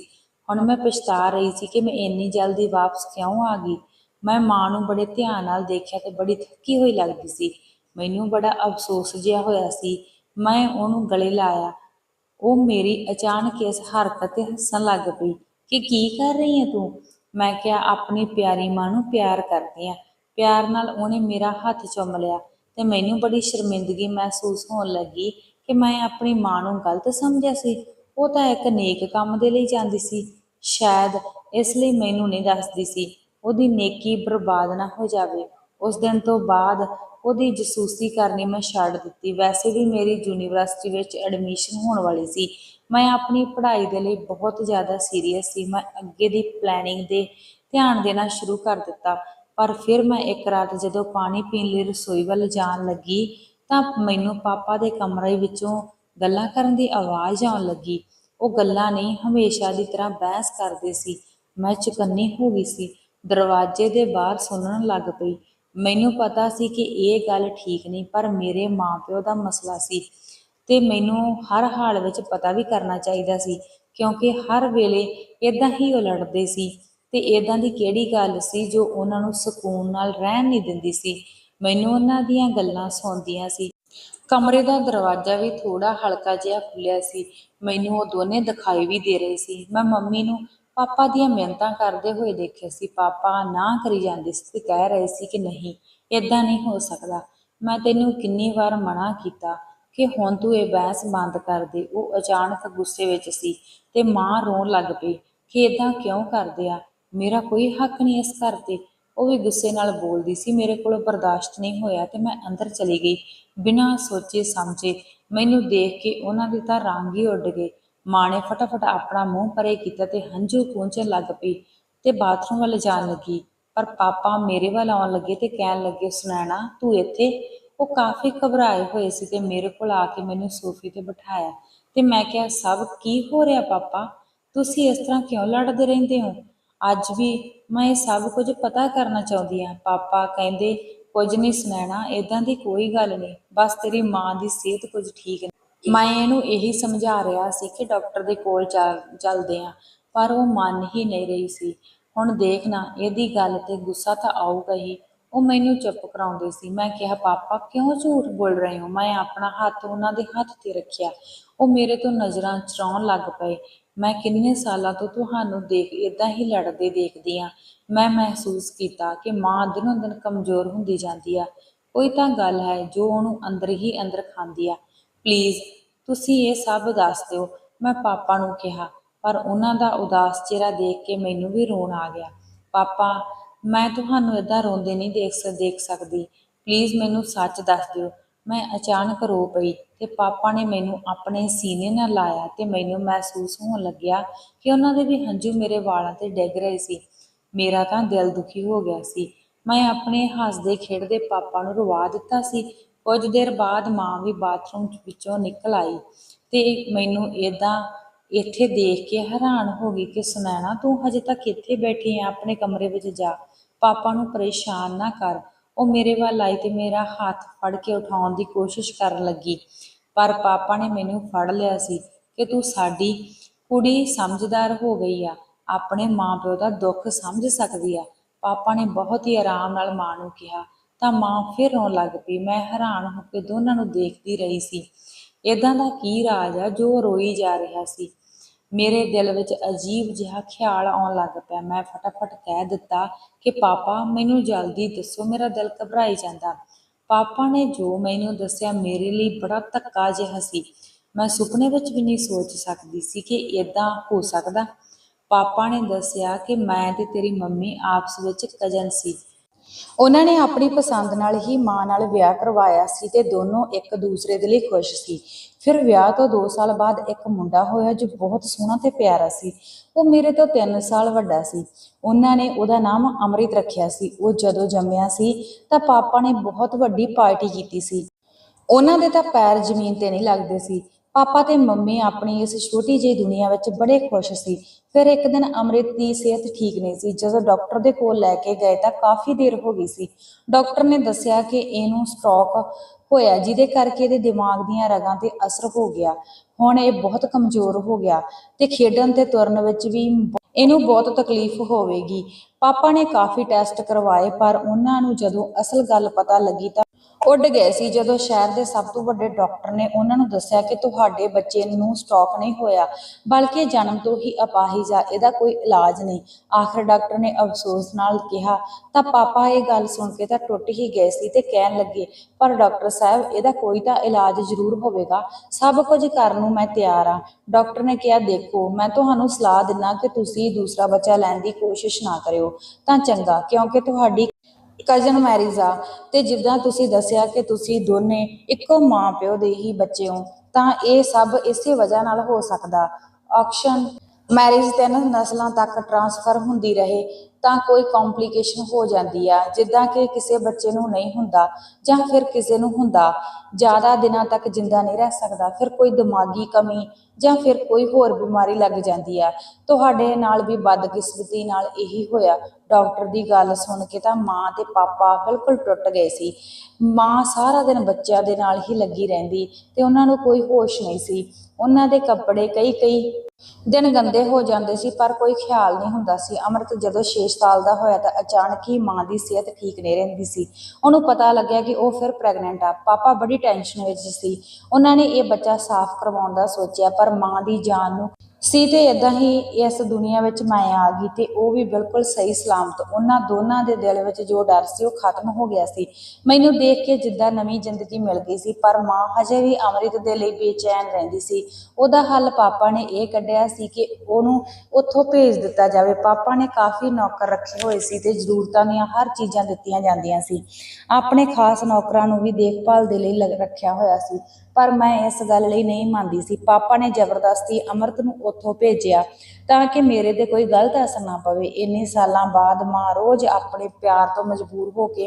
ਹੁਣ ਮੈਂ ਪਛਤਾ ਰਹੀ ਸੀ ਕਿ ਮੈਂ ਇੰਨੀ ਜਲਦੀ ਵਾਪਸ ਕਿਉਂ ਆ ਗਈ। ਮੈਂ ਮਾਂ ਨੂੰ ਬੜੇ ਧਿਆਨ ਨਾਲ ਦੇਖਿਆ ਤੇ ਬੜੀ ਥੱਕੀ ਹੋਈ ਲੱਗਦੀ ਸੀ। ਮੈਨੂੰ ਬੜਾ ਅਫਸੋਸ ਜਿਹਾ ਹੋਇਆ ਸੀ। ਮੈਂ ਉਹਨੂੰ ਗਲੇ ਲਾਇਆ। ਉਹ ਮੇਰੀ ਅਚਾਨਕ ਇਸ ਹਰਕਤ ਤੇ ਹੱਸਣ ਲੱਗ ਪਈ ਕਿ ਕੀ ਕਰ ਰਹੀ ਹੈ ਤੂੰ? ਮੈਂ ਕਿਹਾ, ਆਪਣੀ ਪਿਆਰੀ ਮਾਂ ਨੂੰ ਪਿਆਰ ਕਰਦੀ ਆ। ਪਿਆਰ ਨਾਲ ਉਹਨੇ ਮੇਰਾ ਹੱਥ ਚੁੰਮ ਲਿਆ ਤੇ ਮੈਨੂੰ ਬੜੀ ਸ਼ਰਮਿੰਦਗੀ ਮਹਿਸੂਸ ਹੋਣ ਲੱਗੀ ਕਿ ਮੈਂ ਆਪਣੀ ਮਾਂ ਨੂੰ ਗਲਤ ਸਮਝਿਆ ਸੀ। ਉਹ ਤਾਂ ਇੱਕ ਨੇਕ ਕੰਮ ਦੇ ਲਈ ਜਾਂਦੀ ਸੀ। ਸ਼ਾਇਦ ਇਸ ਲਈ ਮੈਨੂੰ ਨਹੀਂ ਦੱਸਦੀ ਸੀ। ਉਹਦੀ ਨੇਕੀ ਬਰਬਾਦ ਨਾ ਹੋ ਜਾਵੇ। ਉਸ ਦਿਨ ਤੋਂ ਬਾਅਦ ਉਹਦੀ ਜਸੂਸੀ ਕਰਨੀ ਮੈਂ ਛੱਡ ਦਿੱਤੀ। ਵੈਸੇ ਵੀ ਮੇਰੀ ਯੂਨੀਵਰਸਿਟੀ ਵਿੱਚ ਐਡਮਿਸ਼ਨ ਹੋਣ ਵਾਲੀ ਸੀ। ਮੈਂ ਆਪਣੀ ਪੜ੍ਹਾਈ ਦੇ ਲਈ ਬਹੁਤ ਜ਼ਿਆਦਾ ਸੀਰੀਅਸ ਸੀ। ਮੈਂ ਅੱਗੇ ਦੀ ਪਲੈਨਿੰਗ ਦੇ ਧਿਆਨ ਦੇਣਾ ਸ਼ੁਰੂ ਕਰ ਦਿੱਤਾ। ਪਰ ਫਿਰ ਮੈਂ ਇੱਕ ਰਾਤ ਜਦੋਂ ਪਾਣੀ ਪੀਣ ਲਈ ਰਸੋਈ ਵੱਲ ਜਾਣ ਲੱਗੀ, ਤਾਂ ਮੈਨੂੰ ਪਾਪਾ ਦੇ ਕਮਰੇ ਵਿੱਚੋਂ ਗੱਲਾਂ ਕਰਨ ਦੀ ਆਵਾਜ਼ ਆਉਣ ਲੱਗੀ। ਉਹ ਗੱਲਾਂ ਨਹੀਂ, ਹਮੇਸ਼ਾ ਦੀ ਤਰ੍ਹਾਂ ਬਹਿਸ ਕਰਦੇ ਸੀ। ਮੈਂ ਚੁਕੰਨੀ ਹੋ ਗਈ ਸੀ। ਦਰਵਾਜ਼ੇ ਦੇ ਬਾਹਰ ਸੁਣਨ ਲੱਗ ਪਈ। ਮੈਨੂੰ ਪਤਾ ਸੀ ਕਿ ਇਹ ਗੱਲ ਠੀਕ ਨਹੀਂ, ਪਰ ਮੇਰੇ ਮਾਪਿਓ ਦਾ ਮਸਲਾ ਸੀ ਤੇ ਮੈਨੂੰ ਹਰ ਹਾਲ ਵਿੱਚ ਪਤਾ ਵੀ ਕਰਨਾ ਚਾਹੀਦਾ ਸੀ, ਕਿਉਂਕਿ ਹਰ ਵੇਲੇ ਇਦਾਂ ਹੀ ਉਹ ਲੜਦੇ ਸੀ ਤੇ ਇਦਾਂ ਦੀ ਕਿਹੜੀ ਗੱਲ ਸੀ ਜੋ ਉਹਨਾਂ ਨੂੰ ਸਕੂਨ ਨਾਲ ਰਹਿਣ ਨਹੀਂ ਦਿੰਦੀ ਸੀ। ਮੈਨੂੰ ਉਹਨਾਂ ਦੀਆਂ ਗੱਲਾਂ ਸੁਣਦੀਆਂ ਸੀ। ਕਮਰੇ ਦਾ ਦਰਵਾਜ਼ਾ ਵੀ ਥੋੜਾ ਹਲਕਾ ਜਿਹਾ ਖੁੱਲਿਆ ਸੀ। ਮੈਨੂੰ ਉਹ ਦੋਨੇ ਦਿਖਾਈ ਵੀ ਦੇ ਰਹੇ ਸੀ। ਮੈਂ ਮੰਮੀ ਨੂੰ ਪਾਪਾ ਦੀਆਂ ਮਿਹਨਤਾਂ ਕਰਦੇ ਹੋਏ ਦੇਖਿਆ ਸੀ, ਪਾਪਾ ਨਾ ਕਰੀ ਜਾਂਦੇ ਸੀ ਤੇ ਕਹਿ ਰਹੇ ਸੀ ਕਿ ਨਹੀਂ ਇਦਾਂ ਨਹੀਂ ਹੋ ਸਕਦਾ। ਮੈਂ ਤੈਨੂੰ ਕਿੰਨੀ ਵਾਰ ਮਨਾ ਕੀਤਾ ਕਿ ਹੁਣ ਤੂੰ ਇਹ ਬਹਿਸ ਬੰਦ ਕਰ ਦੇ। ਉਹ ਅਚਾਨਕ ਗੁੱਸੇ ਵਿੱਚ ਸੀ ਤੇ ਮਾਂ ਰੋਣ ਲੱਗ ਪਈ ਕਿ ਇਦਾਂ ਕਿਉਂ ਕਰਦੇ ਆ? ਮੇਰਾ ਕੋਈ ਹੱਕ ਨਹੀਂ ਇਸ ਘਰ ਤੇ। ਉਹ ਵੀ ਗੁੱਸੇ ਨਾਲ ਬੋਲਦੀ ਸੀ, ਮੇਰੇ ਕੋਲੋਂ ਬਰਦਾਸ਼ਤ ਨਹੀਂ ਹੋਇਆ ਤੇ ਮੈਂ ਅੰਦਰ ਚਲੀ ਗਈ। ਬਿਨਾਂ ਸੋਚੇ ਸਮਝੇ ਮੈਨੂੰ ਦੇਖ ਕੇ ਉਹਨਾਂ ਦੇ ਤਾਂ ਰੰਗ ਹੀ ਉੱਡ ਗਏ ਮਾਂ ਨੇ ਫਟਾਫਟ ਆਪਣਾ ਮੂੰਹ ਪਰੇ ਕੀਤਾ ਤੇ ਹੰਝੂ ਪੂੰਝਣ ਲੱਗ ਪਈ ਤੇ ਬਾਥਰੂਮ ਵੱਲ ਜਾਣ ਲੱਗੀ। ਪਰ ਪਾਪਾ ਮੇਰੇ ਵੱਲ ਆਉਣ ਲੱਗੇ ਤੇ ਕਹਿਣ ਲੱਗੇ, ਸੁਨੈਣਾ, ਤੂੰ ਇੱਥੇ? ਉਹ ਕਾਫੀ ਘਬਰਾਏ ਹੋਏ ਸੀ ਤੇ ਮੇਰੇ ਕੋਲ ਆ ਕੇ ਮੈਨੂੰ ਸੋਫੇ ਤੇ ਬਿਠਾਇਆ ਤੇ ਮੈਂ ਕਿਹਾ, ਸਭ ਕੀ ਹੋ ਰਿਹਾ ਪਾਪਾ? ਤੁਸੀਂ ਇਸ ਤਰ੍ਹਾਂ ਕਿਉਂ ਲੜਦੇ ਰਹਿੰਦੇ ਹੋ? ਅੱਜ ਵੀ ਮੈਂ ਇਹ ਸਭ ਕੁਝ ਪਤਾ ਕਰਨਾ ਚਾਹੁੰਦੀ ਹਾਂ। ਪਾਪਾ ਕਹਿੰਦੇ, ਕੁਝ ਨਹੀਂ ਸੁਣਾਣਾ ਇਦਾਂ ਦੀ ਕੋਈ ਗੱਲ ਨਹੀਂ। ਬਸ ਤੇਰੀ ਮਾਂ ਦੀ ਸਿਹਤ ਕੁਝ ਠੀਕ ਮੈਂ ਇਹਨੂੰ ਇਹੀ ਸਮਝਾ ਰਿਹਾ ਸੀ ਕਿ ਡਾਕਟਰ ਦੇ ਕੋਲ ਚੱਲ ਚੱਲਦੇ ਆ ਪਰ ਉਹ ਮੰਨ ਹੀ ਨਹੀਂ ਰਹੀ ਸੀ। ਹੁਣ ਦੇਖ ਨਾ, ਇਹਦੀ ਗੱਲ ਤੇ ਗੁੱਸਾ ਤਾਂ ਆਊਗਾ ਹੀ। ਉਹ ਮੈਨੂੰ ਚੁੱਪ ਕਰਾਉਂਦੇ ਸੀ। ਮੈਂ ਕਿਹਾ, ਪਾਪਾ, ਕਿਉਂ ਝੂਠ ਬੋਲ ਰਹੇ ਹੋ? ਮੈਂ ਆਪਣਾ ਹੱਥ ਉਹਨਾਂ ਦੇ ਹੱਥ ਤੇ ਰੱਖਿਆ। ਉਹ ਮੇਰੇ ਤੋਂ ਨਜ਼ਰਾਂ ਚਰਾਉਣ ਲੱਗ ਪਏ। ਮੈਂ ਕਿੰਨੇ ਸਾਲਾਂ ਤੋਂ ਤੁਹਾਨੂੰ ਦੇਖ ਇਦਾਂ ਹੀ ਲੜਦੇ ਦੇਖਦੀ ਆ ਮੈਂ ਮਹਿਸੂਸ ਕੀਤਾ ਕਿ ਮਾਂ ਦਿਨੋਂ ਦਿਨ ਕਮਜ਼ੋਰ ਹੁੰਦੀ ਜਾਂਦੀ ਆ। ਕੋਈ ਤਾਂ ਗੱਲ ਹੈ ਜੋ ਉਹਨੂੰ ਅੰਦਰ ਹੀ ਅੰਦਰ ਖਾਂਦੀ ਆ। ਪਲੀਜ਼ ਤੁਸੀਂ ਇਹ ਸਭ ਦੱਸ ਦਿਓ। ਮੈਂ ਪਾਪਾ ਨੂੰ ਕਿਹਾ, ਪਰ ਉਹਨਾਂ ਦਾ ਉਦਾਸ ਚਿਹਰਾ ਦੇਖ ਕੇ ਮੈਨੂੰ ਵੀ ਰੋਣ ਆ ਗਿਆ। ਪਾਪਾ, ਮੈਂ ਤੁਹਾਨੂੰ ਇਦਾਂ ਰੋਂਦੇ ਨਹੀਂ ਦੇਖ ਦੇਖ ਸਕਦੀ। ਪਲੀਜ਼ ਮੈਨੂੰ ਸੱਚ ਦੱਸ ਦਿਓ। ਮੈਂ ਅਚਾਨਕ ਰੋ ਪਈ ਤੇ ਪਾਪਾ ਨੇ ਮੈਨੂੰ ਆਪਣੇ ਸੀਨੇ ਨਾਲ ਲਾਇਆ ਤੇ ਮੈਨੂੰ ਮਹਿਸੂਸ ਹੋਣ ਲੱਗਿਆ ਕਿ ਉਹਨਾਂ ਦੇ ਵੀ ਹੰਝੂ ਮੇਰੇ ਵਾਲਾਂ ਤੇ ਡਿੱਗ ਰਹੇ ਸੀ। ਮੇਰਾ ਤਾਂ ਦਿਲ ਦੁਖੀ ਹੋ ਗਿਆ ਸੀ। ਮੈਂ ਆਪਣੇ ਹੱਸਦੇ ਖੇਡਦੇ ਪਾਪਾ ਨੂੰ ਰਵਾ ਦਿੱਤਾ ਸੀ ਕੁਝ ਦੇਰ ਬਾਅਦ ਮਾਂ ਵੀ ਬਾਥਰੂਮ ਵਿੱਚੋਂ ਨਿਕਲ ਆਈ ਤੇ ਮੈਨੂੰ ਏਦਾਂ ਇੱਥੇ ਦੇਖ ਕੇ ਹੈਰਾਨ ਹੋ ਗਈ ਕਿ ਸੁਨੈਣਾ ਤੂੰ ਹਜੇ ਤੱਕ ਇੱਥੇ ਬੈਠੀ ਆ, ਆਪਣੇ ਕਮਰੇ ਵਿੱਚ ਜਾ। ਪਾਪਾ ਨੂੰ ਪਰੇਸ਼ਾਨ ਨਾ ਕਰ। ਉਹ ਮੇਰੇ ਵੱਲ ਆਈ ਤੇ ਮੇਰਾ ਹੱਥ ਫੜ ਕੇ ਉਠਾਉਣ ਦੀ ਕੋਸ਼ਿਸ਼ ਕਰਨ ਲੱਗੀ। ਪਰ ਪਾਪਾ ਨੇ ਮੈਨੂੰ ਫੜ ਲਿਆ ਸੀ ਕਿ ਤੂੰ ਸਾਡੀ ਕੁੜੀ ਸਮਝਦਾਰ ਹੋ ਗਈ ਆ। ਆਪਣੇ ਮਾਪਿਓ ਦਾ ਦੁੱਖ ਸਮਝ ਸਕਦੀ ਆ। ਪਾਪਾ ਨੇ ਬਹੁਤ ਹੀ ਆਰਾਮ ਨਾਲ ਮਾਂ ਨੂੰ ਕਿਹਾ। ਤਾਂ ਮਾਂ ਫਿਰ ਰੋਣ ਲੱਗ ਪਈ। ਮੈਂ ਹੈਰਾਨ ਹੋ ਕੇ ਦੋਨਾਂ ਨੂੰ ਦੇਖਦੀ ਰਹੀ ਸੀ। ਇਦਾਂ ਦਾ ਕੀ ਰਾਜ ਆ ਜੋ ਰੋਈ ਜਾ ਰਿਹਾ ਸੀ? ਮੇਰੇ ਦਿਲ ਵਿੱਚ ਅਜੀਬ ਜਿਹਾ ਖਿਆਲ ਆਉਣ ਲੱਗ ਪਿਆ। ਮੈਂ ਫਟਾਫਟ ਕਹਿ ਦਿੱਤਾ ਕਿ, ਪਾਪਾ, ਮੈਨੂੰ ਜਲਦੀ ਦੱਸੋ, ਮੇਰਾ ਦਿਲ ਘਬਰਾਈ ਜਾਂਦਾ। ਪਾਪਾ ਨੇ ਜੋ ਮੈਨੂੰ ਦੱਸਿਆ, ਮੇਰੇ ਲਈ ਬੜਾ ਧੱਕਾ ਜਿਹਾ ਸੀ। ਮੈਂ ਸੁਪਨੇ ਵਿੱਚ ਵੀ ਨਹੀਂ ਸੋਚ ਸਕਦੀ ਸੀ ਕਿ ਇਦਾਂ ਹੋ ਸਕਦਾ। ਪਾਪਾ ਨੇ ਦੱਸਿਆ ਕਿ ਮੈਂ ਤੇ ਤੇਰੀ ਮੰਮੀ ਆਪਸ ਵਿੱਚ ਕਜ਼ਨ ਸੀ। ਉਹਨਾਂ ਨੇ ਆਪਣੀ ਪਸੰਦ ਨਾਲ ਹੀ ਮਾਂ ਨਾਲ ਵਿਆਹ ਕਰਵਾਇਆ ਸੀ ਤੇ ਦੋਨੋਂ ਇੱਕ ਦੂਸਰੇ ਦੇ ਲਈ ਖੁਸ਼ ਸੀ। ਫਿਰ ਵਿਆਹ ਤੋਂ 2 ਸਾਲ ਬਾਅਦ ਇੱਕ ਮੁੰਡਾ ਹੋਇਆ ਜੋ ਬਹੁਤ ਸੋਹਣਾ ਤੇ ਪਿਆਰਾ ਸੀ। ਉਹ ਮੇਰੇ ਤੋਂ 3 ਸਾਲ ਵੱਡਾ ਸੀ। ਉਹਨਾਂ ਨੇ ਉਹਦਾ ਨਾਮ ਅੰਮ੍ਰਿਤ ਰੱਖਿਆ ਸੀ। ਉਹ ਜਦੋਂ ਜੰਮਿਆ ਸੀ ਤਾਂ ਪਾਪਾ ਨੇ ਬਹੁਤ ਵੱਡੀ ਪਾਰਟੀ ਕੀਤੀ ਸੀ। ਉਹਨਾਂ ਦੇ ਤਾਂ ਪੈਰ ਜ਼ਮੀਨ ਤੇ ਨਹੀਂ ਲੱਗਦੇ ਸੀ। ਪਾਪਾ ਤੇ ਮੰਮੀ ਆਪਣੀ ਇਸ ਛੋਟੀ ਜਿਹੀ ਦੁਨੀਆ ਵਿੱਚ ਬੜੇ ਖੁਸ਼ ਸੀ। ਫਿਰ ਇੱਕ ਦਿਨ ਅੰਮ੍ਰਿਤ ਦੀ ਸਿਹਤ ਠੀਕ ਨਹੀਂ ਸੀ। ਜਦੋਂ ਡਾਕਟਰ ਦੇ ਕੋਲ ਲੈ ਕੇ ਗਏ ਤਾਂ ਕਾਫੀ ਦੇਰ ਹੋ ਗਈ ਸੀ। ਡਾਕਟਰ ਨੇ ਦੱਸਿਆ ਕਿ ਇਹਨੂੰ ਸਟ੍ਰੋਕ ਹੋਇਆ, ਜਿਹਦੇ ਕਰਕੇ ਇਹਦੇ ਦਿਮਾਗ ਦੀਆਂ ਰਗਾਂ ਤੇ ਅਸਰ ਹੋ ਗਿਆ। ਹੁਣ ਇਹ ਬਹੁਤ ਕਮਜ਼ੋਰ ਹੋ ਗਿਆ ਤੇ ਖੇਡਣ ਤੇ ਤੁਰਨ ਵਿੱਚ ਵੀ ਇਹਨੂੰ ਬਹੁਤ ਤਕਲੀਫ ਹੋਵੇਗੀ। ਪਾਪਾ ਨੇ ਕਾਫੀ ਟੈਸਟ ਕਰਵਾਏ, ਪਰ ਉਹਨਾਂ ਨੂੰ ਜਦੋਂ ਅਸਲ ਗੱਲ ਪਤਾ ਲੱਗੀ ਤਾਂ ਉੱਡ ਗਏ ਸੀ ਜਦੋਂ ਸ਼ਹਿਰ ਦੇ ਸਭ ਤੋਂ ਵੱਡੇ ਡਾਕਟਰ ਨੇ ਉਹਨਾਂ ਨੂੰ ਦੱਸਿਆ ਕਿ ਤੁਹਾਡੇ ਬੱਚੇ ਨੂੰ ਸਟ੍ਰੋਕ ਨਹੀਂ ਹੋਇਆ, ਬਲਕਿ ਜਨਮ ਤੋਂ ਹੀ ਅਪਾਹਿਜ ਆ, ਇਹਦਾ ਕੋਈ ਇਲਾਜ ਨਹੀਂ। ਆਖਰ ਡਾਕਟਰ ਨੇ ਅਫਸੋਸ ਨਾਲ ਕਿਹਾ, ਤਾਂ ਪਾਪਾ ਇਹ ਗੱਲ ਸੁਣ ਕੇ ਤਾਂ ਟੁੱਟ ਹੀ ਗਏ ਸੀ ਤੇ ਕਹਿਣ ਲੱਗੇ, ਪਰ ਡਾਕਟਰ ਸਾਹਿਬ, ਇਹਦਾ ਕੋਈ ਤਾਂ ਇਲਾਜ ਜ਼ਰੂਰ ਹੋਵੇਗਾ। ਸਭ ਕੁਝ ਕਰਨ ਨੂੰ ਮੈਂ ਤਿਆਰ ਆ। ਡਾਕਟਰ ਨੇ ਕਿਹਾ, ਦੇਖੋ, ਮੈਂ ਤੁਹਾਨੂੰ ਸਲਾਹ ਦਿੰਦਾ ਕਿ ਤੁਸੀਂ ਦੂਸਰਾ ਬੱਚਾ ਲੈਣ ਦੀ ਕੋਸ਼ਿਸ਼ ਨਾ ਕਰਿਓ। ਤਾਂ ਚੰਗਾ, ਕਿਉਂਕਿ ਤੁਹਾਡੀ ਕਜ਼ਨ ਮੈਰਿਜ ਆ, ਤੇ ਜਿੱਦਾਂ ਤੁਸੀਂ ਦੱਸਿਆ ਕਿ ਤੁਸੀਂ ਦੋਨੇ ਇੱਕੋ ਮਾਂ ਪਿਓ ਦੇ ਹੀ ਬੱਚੇ ਹੋ, ਤਾਂ ਇਹ ਸਭ ਇਸੇ ਵਜ੍ਹਾ ਨਾਲ ਹੋ ਸਕਦਾ। ਆਕਸ਼ਨ ਮੈਰਿਜ ਤਿੰਨ ਨਸਲਾਂ ਤੱਕ ਟਰਾਂਸਫਰ ਹੁੰਦੀ ਰਹੇ, ਤਾਂ ਕੋਈ ਕੰਪਲਿਕੇਸ਼ਨ ਹੋ ਜਾਂਦੀ ਆ, ਜਿੱਦਾਂ ਕਿ ਕਿਸੇ ਬੱਚੇ ਨੂੰ ਨਹੀਂ ਹੁੰਦਾ ਜਾਂ ਫਿਰ ਕਿਸੇ ਨੂੰ ਹੁੰਦਾ। ਜ਼ਿਆਦਾ ਦਿਨਾਂ ਤੱਕ ਜਿੰਦਾ ਨਹੀਂ ਰਹਿ ਸਕਦਾ, ਫਿਰ ਕੋਈ ਦਿਮਾਗੀ ਕਮੀ ਜਾਂ ਫਿਰ ਕੋਈ ਹੋਰ ਬਿਮਾਰੀ ਲੱਗ ਜਾਂਦੀ ਆ। ਤੁਹਾਡੇ ਨਾਲ ਵੀ ਬਦਕਿਸਮਤੀ ਨਾਲ ਇਹੀ ਹੋਇਆ। ਡਾਕਟਰ ਦੀ ਗੱਲ ਸੁਣ ਕੇ ਤਾਂ ਮਾਂ ਤੇ ਪਾਪਾ ਬਿਲਕੁਲ ਟੁੱਟ ਗਏ ਸੀ। ਮਾਂ ਸਾਰਾ ਦਿਨ ਬੱਚਿਆਂ ਦੇ ਨਾਲ ਹੀ ਲੱਗੀ ਰਹਿੰਦੀ ਤੇ ਉਹਨਾਂ ਨੂੰ ਕੋਈ ਹੋਸ਼ ਨਹੀਂ ਸੀ। ਉਹਨਾਂ ਦੇ ਕੱਪੜੇ ਕਈ ਕਈ ਦਿਨ ਗੰਦੇ ਹੋ ਜਾਂਦੇ ਸੀ ਪਰ ਕੋਈ ਖਿਆਲ ਨਹੀਂ ਹੁੰਦਾ ਸੀ। ਅਮਰਤ ਜਦੋਂ 6 ਸਾਲ ਦਾ ਹੋਇਆ ਤਾਂ ਅਚਾਨਕ ਹੀ ਮਾਂ ਦੀ ਸਿਹਤ ਠੀਕ ਨਹੀਂ ਰਹਿੰਦੀ ਸੀ। ਉਹਨੂੰ ਪਤਾ ਲੱਗਿਆ ਕਿ ਉਹ ਫਿਰ ਪ੍ਰੈਗਨੈਂਟ ਆ। ਪਾਪਾ ਬੜੀ ਟੈਨਸ਼ਨ ਵਿੱਚ ਸੀ। ਉਹਨਾਂ ਨੇ ਇਹ ਬੱਚਾ ਸਾਫ਼ ਕਰਵਾਉਣ ਦਾ ਸੋਚਿਆ ਪਰ ਮਾਂ ਦੀ ਜਾਨ ਨੂੰ ਸੀ ਤੇ ਇਦਾਂ ਹੀ ਇਸ ਦੁਨੀਆ ਵਿੱਚ ਮੈਂ ਆ ਗਈ ਤੇ ਉਹ ਵੀ ਬਿਲਕੁਲ ਸਹੀ ਸਲਾਮਤ। ਉਹਨਾਂ ਦੋਨਾਂ ਦੇ ਦਿਲ ਵਿੱਚ ਜੋ ਡਰ ਸੀ ਉਹ ਖਤਮ ਹੋ ਗਿਆ ਸੀ। ਮੈਨੂੰ ਦੇਖ ਕੇ ਜਿੱਦਾਂ ਨਵੀਂ ਜ਼ਿੰਦਗੀ ਮਿਲ ਗਈ ਸੀ, ਪਰ ਮਾਂ ਹਜੇ ਵੀ ਅੰਮ੍ਰਿਤ ਦੇ ਲਈ ਬੇਚੈਨ ਰਹਿੰਦੀ ਸੀ। ਉਹਦਾ ਹੱਲ ਪਾਪਾ ਨੇ ਇਹ ਕੱਢਿਆ ਸੀ ਕਿ ਉਹਨੂੰ ਉੱਥੋਂ ਭੇਜ ਦਿੱਤਾ ਜਾਵੇ। ਪਾਪਾ ਨੇ ਕਾਫੀ ਨੌਕਰ ਰੱਖੇ ਹੋਏ ਸੀ ਤੇ ਜ਼ਰੂਰਤਾਂ ਦੀਆਂ ਹਰ ਚੀਜ਼ਾਂ ਦਿੱਤੀਆਂ ਜਾਂਦੀਆਂ ਸੀ। ਆਪਣੇ ਖਾਸ ਨੌਕਰਾਂ ਨੂੰ ਵੀ ਦੇਖਭਾਲ ਦੇ ਲਈ ਲ- ਰੱਖਿਆ ਹੋਇਆ ਸੀ। ਪਰ ਮੈਂ ਇਸ ਗੱਲ ਲਈ ਨਹੀਂ ਮੰਨਦੀ ਸੀ। ਪਾਪਾ ਨੇ ਜ਼ਬਰਦਸਤੀ ਅਮਰਤ ਨੂੰ ਉੱਥੋਂ ਭੇਜਿਆ ਤਾਂ ਕਿ ਮੇਰੇ ਤੇ ਕੋਈ ਗਲਤ ਅਸਰ ਨਾ ਪਵੇ। ਇੰਨੇ ਸਾਲਾਂ ਬਾਅਦ ਮਾਂ ਰੋਜ਼ ਆਪਣੇ ਪਿਆਰ ਤੋਂ ਮਜਬੂਰ ਹੋ ਕੇ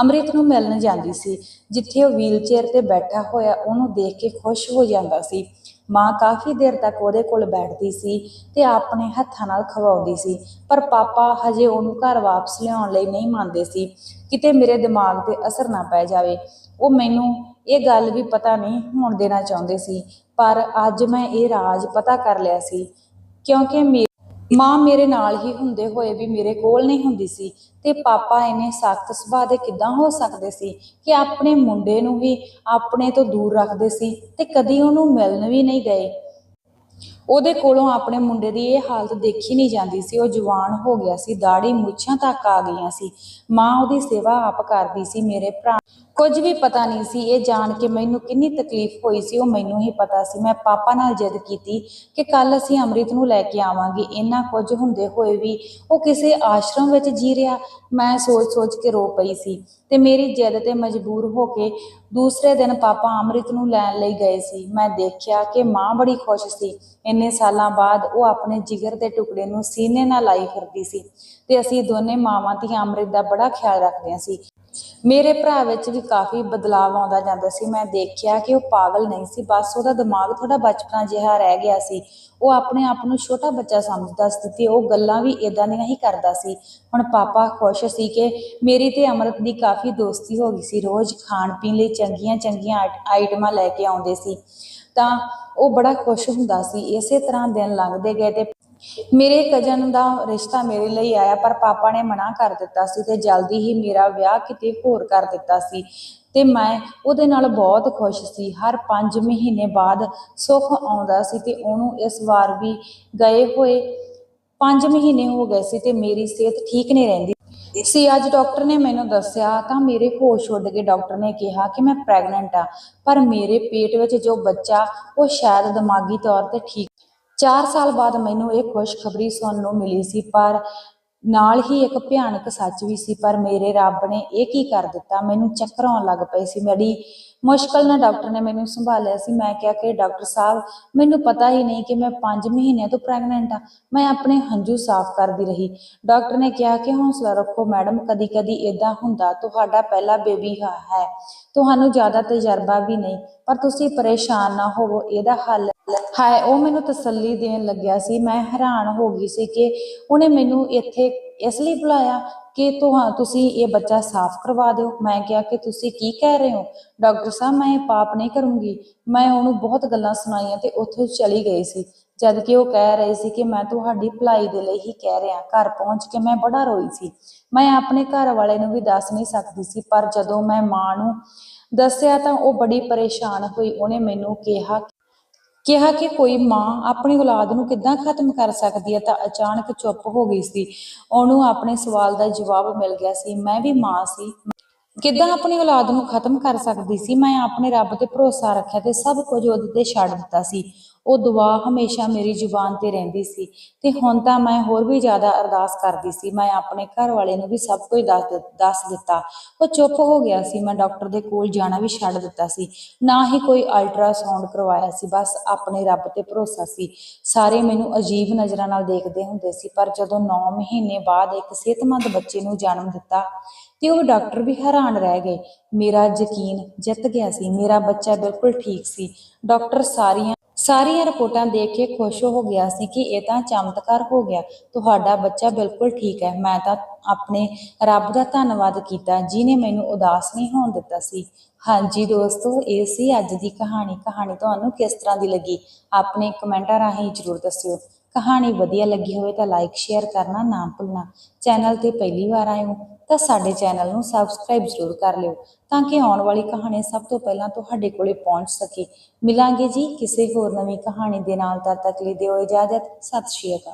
ਅੰਮ੍ਰਿਤ ਨੂੰ ਮਿਲਣ ਜਾਂਦੀ ਸੀ। ਜਿੱਥੇ ਉਹ ਵੀਲਚੇਅਰ ਤੇ ਬੈਠਾ ਹੋਇਆ ਉਹਨੂੰ ਦੇਖ ਕੇ ਖੁਸ਼ ਹੋ ਜਾਂਦਾ ਸੀ। ਮਾਂ ਕਾਫੀ ਦੇਰ ਤੱਕ ਉਹਦੇ ਕੋਲ ਬੈਠਦੀ ਸੀ ਤੇ ਆਪਣੇ ਹੱਥਾਂ ਨਾਲ ਖਵਾਉਂਦੀ ਸੀ। ਪਰ ਪਾਪਾ ਹਜੇ ਉਹਨੂੰ ਘਰ ਵਾਪਸ ਲਿਆਉਣ ਲਈ ਨਹੀਂ ਮੰਨਦੇ ਸੀ। ਕਿਤੇ ਮੇਰੇ ਦਿਮਾਗ ਤੇ ਅਸਰ ਨਾ ਪੈ ਜਾਵੇ। ਉਹ ਮੈਨੂੰ ਇਹ ਗੱਲ ਵੀ ਪਤਾ ਨਹੀਂ ਹੋਣ ਦੇਣਾ ਚਾਹੁੰਦੇ ਸੀ, ਪਰ ਅੱਜ ਮੈਂ ਇਹ ਰਾਜ਼ ਪਤਾ ਕਰ ਲਿਆ ਸੀ, ਕਿਉਂਕਿ ਮਾਂ ਮੇਰੇ ਨਾਲ ਹੀ ਹੁੰਦੇ ਹੋਏ ਵੀ ਮੇਰੇ ਕੋਲ ਨਹੀਂ ਹੁੰਦੀ ਸੀ ਤੇ ਪਾਪਾ ਇਹਨੇ ਸਖਤ ਸੁਭਾਅ ਦੇ ਕਿੱਦਾਂ ਹੋ ਸਕਦੇ ਸੀ ਕਿ ਆਪਣੇ ਮੁੰਡੇ ਨੂੰ ਵੀ ਆਪਣੇ ਤੋਂ ਦੂਰ ਰੱਖਦੇ ਸੀ ਤੇ ਕਦੀ ਉਹਨੂੰ ਮਿਲਣ ਵੀ ਨਹੀਂ ਗਏ। ਉਹਦੇ ਕੋਲੋਂ ਆਪਣੇ ਮੁੰਡੇ ਦੀ ਇਹ ਹਾਲਤ ਦੇਖੀ ਨਹੀਂ ਜਾਂਦੀ ਸੀ, ਉਹ ਜਵਾਨ ਹੋ ਗਿਆ ਸੀ ਦਾੜੀ ਮੁੱਛਾਂ ਤੱਕ ਆ ਗਈਆਂ ਸੀ। ਮਾਂ ਉਹਦੀ ਸੇਵਾ ਆਪ ਕਰਦੀ ਸੀ, ਮੇਰੇ ਭਰਾ ਕੁਝ ਵੀ ਪਤਾ ਨਹੀਂ ਸੀ, ਇਹ ਜਾਣ ਕੇ ਮੈਨੂੰ ਕਿੰਨੀ ਤਕਲੀਫ ਹੋਈ ਸੀ, ਉਹ ਮੈਨੂੰ ਹੀ ਪਤਾ ਸੀ। ਮੈਂ ਪਾਪਾ ਨਾਲ ਜਿੱਦ ਕੀਤੀ ਕਿ ਕੱਲ ਅਸੀਂ ਅੰਮ੍ਰਿਤ ਨੂੰ ਲੈ ਕੇ ਆਵਾਂਗੇ। ਇੰਨਾ ਕੁਝ ਹੁੰਦੇ ਹੋਏ ਵੀ ਉਹ ਕਿਸੇ ਆਸ਼ਰਮ ਵਿੱਚ ਜੀ ਰਿਹਾ। ਮੈਂ ਸੋਚ-ਸੋਚ ਕੇ ਰੋ ਪਈ ਸੀ ਤੇ ਮੇਰੀ ਜਿੱਦ ਤੇ ਮਜਬੂਰ ਹੋ ਕੇ ਦੂਸਰੇ ਦਿਨ ਪਾਪਾ ਅੰਮ੍ਰਿਤ ਨੂੰ ਲੈਣ ਲਈ ਗਏ ਸੀ। ਮੈਂ ਦੇਖਿਆ ਕਿ ਮਾਂ ਬੜੀ ਖੁਸ਼ ਸੀ। ਇੰਨੇ ਸਾਲਾਂ ਬਾਅਦ ਉਹ ਆਪਣੇ ਜਿਗਰ ਦੇ ਟੁਕੜੇ ਨੂੰ ਸੀਨੇ ਨਾਲ ਲਾਈ ਫਿਰਦੀ ਸੀ ਤੇ ਅਸੀਂ ਦੋਨੇ ਮਾਵਾਂ ਧੀਆਂ ਅੰਮ੍ਰਿਤ ਦਾ ਬੜਾ ਖਿਆਲ ਰੱਖਦੇ ਸੀ। ਮੇਰੇ ਭਰਾ ਵਿੱਚ ਵੀ ਕਾਫੀ ਬਦਲਾਅ ਆਉਂਦਾ ਜਾਂਦਾ ਸੀ। ਮੈਂ ਦੇਖਿਆ ਕਿ ਉਹ ਪਾਗਲ ਨਹੀਂ ਸੀ। ਬਸ ਉਹਦਾ ਦਿਮਾਗ ਥੋੜਾ ਬਚਪਨਾ ਜਿਹਾ ਰਹਿ ਗਿਆ ਸੀ। ਉਹ ਆਪਣੇ ਆਪ ਨੂੰ ਛੋਟਾ ਬੱਚਾ ਸਮਝਦਾ ਸੀ ਤੇ ਉਹ ਗੱਲਾਂ ਵੀ ਇਦਾਂ ਦੀਆਂ ਹੀ ਕਰਦਾ ਸੀ। ਹੁਣ ਪਾਪਾ ਖੁਸ਼ ਸੀ ਕਿ ਮੇਰੀ ਤੇ ਅਮਰਤ ਦੀ ਕਾਫੀ ਦੋਸਤੀ ਹੋ ਗਈ ਸੀ। ਰੋਜ਼ ਖਾਣ ਪੀਣ ਲਈ ਚੰਗੀਆਂ ਚੰਗੀਆਂ ਆਈਟਮਾਂ ਲੈ ਕੇ ਆਉਂਦੇ ਸੀ। ਤਾਂ ਉਹ ਬੜਾ ਖੁਸ਼ ਹੁੰਦਾ ਸੀ। ਇਸੇ ਤਰ੍ਹਾਂ ਦਿਨ ਲੰਘਦੇ ਗਏ ਤੇ ਮੇਰੇ ਕਜ਼ਨ ਦਾ ਰਿਸ਼ਤਾ ਮੇਰੇ ਲਈ ਆਇਆ, ਪਰ ਪਾਪਾ ਨੇ ਮਨਾ ਕਰ ਦਿੱਤਾ ਸੀ ਤੇ ਜਲਦੀ ਹੀ ਮੇਰਾ ਵਿਆਹ ਕਿਤੇ ਹੋਰ ਕਰ ਦਿੱਤਾ ਸੀ ਤੇ ਮੈਂ ਉਹਦੇ ਨਾਲ ਬਹੁਤ ਖੁਸ਼ ਸੀ। ਹਰ 5 ਮਹੀਨੇ ਬਾਅਦ ਸੁੱਖ ਆਉਂਦਾ ਸੀ ਤੇ ਉਹਨੂੰ ਇਸ ਵਾਰ ਵੀ ਗਏ ਹੋਏ 5 ਮਹੀਨੇ ਹੋ ਗਏ ਸੀ ਤੇ ਮੇਰੀ ਸਿਹਤ ਠੀਕ ਨਹੀਂ ਰਹਿੰਦੀ ਸੀ। ਅੱਜ ਡਾਕਟਰ ਨੇ ਮੈਨੂੰ ਦੱਸਿਆ, ਤਾਂ ਮੇਰੇ ਹੋਸ਼ ਉੱਡ ਗਏ ਡਾਕਟਰ ਨੇ ਕਿਹਾ ਕਿ ਮੈਂ ਪ੍ਰੈਗਨੈਂਟ ਆ, ਪਰ ਮੇਰੇ ਪੇਟ ਵਿੱਚ ਜੋ ਬੱਚਾ, ਉਹ ਸ਼ਾਇਦ ਦਿਮਾਗੀ ਤੌਰ ਤੇ ਠੀਕ 4 ਸਾਲ ਬਾਅਦ ਮੈਨੂੰ ਇਹ ਖੁਸ਼ਖਬਰੀ ਸੁਣਨ ਨੂੰ ਮਿਲੀ ਸੀ, ਪਰ ਨਾਲ ਹੀ ਇੱਕ ਭਿਆਨਕ ਸੱਚ ਵੀ ਸੀ, ਪਰ ਮੇਰੇ ਰੱਬ ਨੇ ਇਹ ਕੀ ਕਰ ਦਿੱਤਾ? ਮੈਨੂੰ ਚੱਕਰ ਆਉਣ ਲੱਗ ਪਏ ਸੀ। ਮੇਰੀ ਮੁਸ਼ਕਲ ਨਾਲ ਡਾਕਟਰ ਨੇ ਮੈਨੂੰ ਸੰਭਾਲਿਆ ਸੀ। ਮੈਂ ਕਿਹਾ ਕਿ ਡਾਕਟਰ ਸਾਹਿਬ, ਮੈਨੂੰ ਪਤਾ ਹੀ ਨਹੀਂ ਕਿ ਮੈਂ 5 ਮਹੀਨਿਆਂ ਤੋਂ ਪ੍ਰੈਗਨੈਂਟ ਆ ਮੈਂ ਆਪਣੇ ਹੰਝੂ ਸਾਫ਼ ਕਰਦੀ ਰਹੀ। ਡਾਕਟਰ ਨੇ ਕਿਹਾ ਕਿ ਹੌਸਲਾ ਰੱਖੋ ਮੈਡਮ ਕਦੀ ਕਦੀ ਇਦਾਂ ਹੁੰਦਾ, ਤੁਹਾਡਾ ਪਹਿਲਾ ਬੇਬੀ ਹੈ ਤੁਹਾਨੂੰ ਜ਼ਿਆਦਾ ਤਜਰਬਾ ਵੀ ਨਹੀਂ, ਪਰ ਤੁਸੀਂ ਪਰੇਸ਼ਾਨ ਨਾ ਹੋਵੋ, ਇਹਦਾ ਹੱਲ ਹੈ ਉਹ ਮੈਨੂੰ ਤਸੱਲੀ ਦੇਣ ਲੱਗਿਆ ਸੀ। ਮੈਂ ਹੈਰਾਨ ਹੋ ਗਈ ਸੀ ਕਿ ਉਹਨੇ ਮੈਨੂੰ ਇੱਥੇ ਇਸ ਲਈ ਬੁਲਾਇਆ ਕਿ ਤੁਹਾਂ, ਤੁਸੀਂ ਇਹ ਬੱਚਾ ਸਾਫ਼ ਕਰਵਾ ਦਿਓ। ਮੈਂ ਕਿਹਾ ਕਿ ਤੁਸੀਂ ਕੀ ਕਹਿ ਰਹੇ ਹੋ? ਡਾਕਟਰ ਸਾਹਿਬ, ਮੈਂ ਇਹ ਪਾਪ ਨਹੀਂ ਕਰੂੰਗੀ। ਮੈਂ ਉਹਨੂੰ ਬਹੁਤ ਗੱਲਾਂ ਸੁਣਾਈਆਂ ਤੇ ਉੱਥੋਂ ਚਲੀ ਗਈ ਸੀ। ਜਦ ਕਿ ਉਹ ਕਹਿ ਰਹੇ ਸੀ ਕਿ ਮੈਂ ਤੁਹਾਡੀ ਭਲਾਈ ਦੇ ਲਈ ਹੀ ਕਹਿ ਰਿਹਾ। ਘਰ ਪਹੁੰਚ ਕੇ ਮੈਂ ਬੜਾ ਰੋਈ ਸੀ। ਮੈਂ ਆਪਣੇ ਘਰ ਵਾਲੇ ਨੂੰ ਵੀ ਦੱਸ ਨਹੀਂ ਸਕਦੀ ਸੀ, ਪਰ ਜਦੋਂ ਮੈਂ ਮਾਂ ਨੂੰ ਦੱਸਿਆ ਤਾਂ ਉਹ ਬੜੀ ਪਰੇਸ਼ਾਨ ਹੋਈ। ਉਹਨੇ ਮੈਨੂੰ ਕਿਹਾ ਕਿਹਾ ਕਿ ਕੋਈ ਮਾਂ ਆਪਣੀ ਔਲਾਦ ਨੂੰ ਕਿੱਦਾਂ ਖਤਮ ਕਰ ਸਕਦੀ ਹੈ ਤਾਂ ਅਚਾਨਕ ਚੁੱਪ ਹੋ ਗਈ ਸੀ। ਉਹਨੂੰ ਆਪਣੇ ਸਵਾਲ ਦਾ ਜਵਾਬ ਮਿਲ ਗਿਆ ਸੀ, ਮੈਂ ਵੀ ਮਾਂ ਸੀ ਕਿੱਦਾਂ ਆਪਣੀ ਔਲਾਦ ਨੂੰ ਖਤਮ ਕਰ ਸਕਦੀ ਸੀ? ਮੈਂ ਆਪਣੇ ਰੱਬ ਤੇ ਭਰੋਸਾ ਰੱਖਿਆ ਤੇ ਸਭ ਕੁਝ ਉਹਦੇ ਤੇ ਛੱਡ ਦਿੱਤਾ ਸੀ। ਉਹ ਦੁਆ ਹਮੇਸ਼ਾ ਮੇਰੀ ਜ਼ੁਬਾਨ ਤੇ ਰਹਿੰਦੀ ਸੀ ਤੇ ਹੁਣ ਤਾਂ ਮੈਂ ਹੋਰ ਵੀ ਜ਼ਿਆਦਾ ਅਰਦਾਸ ਕਰਦੀ ਸੀ। ਮੈਂ ਆਪਣੇ ਘਰ ਵਾਲੇ ਨੂੰ ਵੀ ਸਭ ਕੁਝ ਦੱਸ ਦਿੱਤਾ। ਉਹ ਚੁੱਪ ਹੋ ਗਿਆ ਸੀ। ਮੈਂ ਡਾਕਟਰ ਦੇ ਕੋਲ ਜਾਣਾ ਵੀ ਛੱਡ ਦਿੱਤਾ ਸੀ। ਨਾ ਹੀ ਕੋਈ ਅਲਟਰਾਸਾਊਂਡ ਕਰਵਾਇਆ ਸੀ। ਬਸ ਆਪਣੇ ਰੱਬ ਤੇ ਭਰੋਸਾ ਸੀ। ਸਾਰੇ ਮੈਨੂੰ ਅਜੀਬ ਨਜ਼ਰਾਂ ਨਾਲ ਦੇਖਦੇ ਹੁੰਦੇ ਸੀ। ਪਰ ਜਦੋਂ 9 ਮਹੀਨੇ ਬਾਅਦ ਇੱਕ ਸਿਹਤਮੰਦ ਬੱਚੇ ਨੂੰ ਜਨਮ ਦਿੱਤਾ ਤੇ ਉਹ ਡਾਕਟਰ ਵੀ ਹੈਰਾਨ ਰਹਿ ਗਏ। ਮੇਰਾ ਯਕੀਨ ਜਿੱਤ ਗਿਆ ਸੀ। ਮੇਰਾ ਬੱਚਾ ਬਿਲਕੁਲ ਠੀਕ ਸੀ। ਡਾਕਟਰ ਸਾਰੀਆਂ ਸਾਰੀਆਂ ਰਿਪੋਰਟਾਂ ਦੇਖ ਕੇ ਖੁਸ਼ ਹੋ ਗਿਆ ਸੀ ਕਿ ਇਹ ਤਾਂ ਚਮਤਕਾਰ ਹੋ ਗਿਆ। ਤੁਹਾਡਾ ਬੱਚਾ ਬਿਲਕੁਲ ਠੀਕ ਹੈ। ਮੈਂ ਤਾਂ ਆਪਣੇ ਰੱਬ ਦਾ ਧੰਨਵਾਦ ਕੀਤਾ। ਜਿਨੇ ਮੈਨੂੰ ਉਦਾਸ ਨਹੀਂ ਹੋਣ ਦਿੱਤਾ ਸੀ। ਹਾਂਜੀ ਦੋਸਤੋ, ਇਹ ਸੀ ਅੱਜ ਦੀ ਕਹਾਣੀ। ਕਹਾਣੀ ਤੁਹਾਨੂੰ ਕਿਸ ਤਰ੍ਹਾਂ ਦੀ ਲੱਗੀ? ਆਪਣੇ ਕਮੈਂਟਾਂ ਰਾਹੀਂ ਜਰੂਰ ਦੱਸਿਓ। ਕਹਾਣੀ ਵਧੀਆ ਲੱਗੀ ਹੋਵੇ ਤਾਂ ਲਾਈਕ ਸ਼ੇਅਰ ਕਰਨਾ ਨਾ ਭੁੱਲਣਾ। ਚੈਨਲ ਤੇ ਪਹਿਲੀ ਵਾਰ ਆਏ ਹੋ ਤਾਂ ਸਾਡੇ ਚੈਨਲ ਨੂੰ ਸਬਸਕ੍ਰਾਈਬ ਜ਼ਰੂਰ ਕਰ ਲਿਓ ਤਾਂ ਕਿ ਆਉਣ ਵਾਲੀ ਕਹਾਣੀ ਸਭ ਤੋਂ ਪਹਿਲਾਂ ਤੁਹਾਡੇ ਕੋਲੇ ਪਹੁੰਚ ਸਕੇ। ਮਿਲਾਂਗੇ ਜੀ ਕਿਸੇ ਹੋਰ ਨਵੀਂ ਕਹਾਣੀ ਦੇ ਨਾਲ, ਤਦ ਤੱਕ ਲਈ ਦਿਓ ਇਜਾਜ਼ਤ। ਸਤਿ ਸ਼੍ਰੀ ਅਕਾਲ।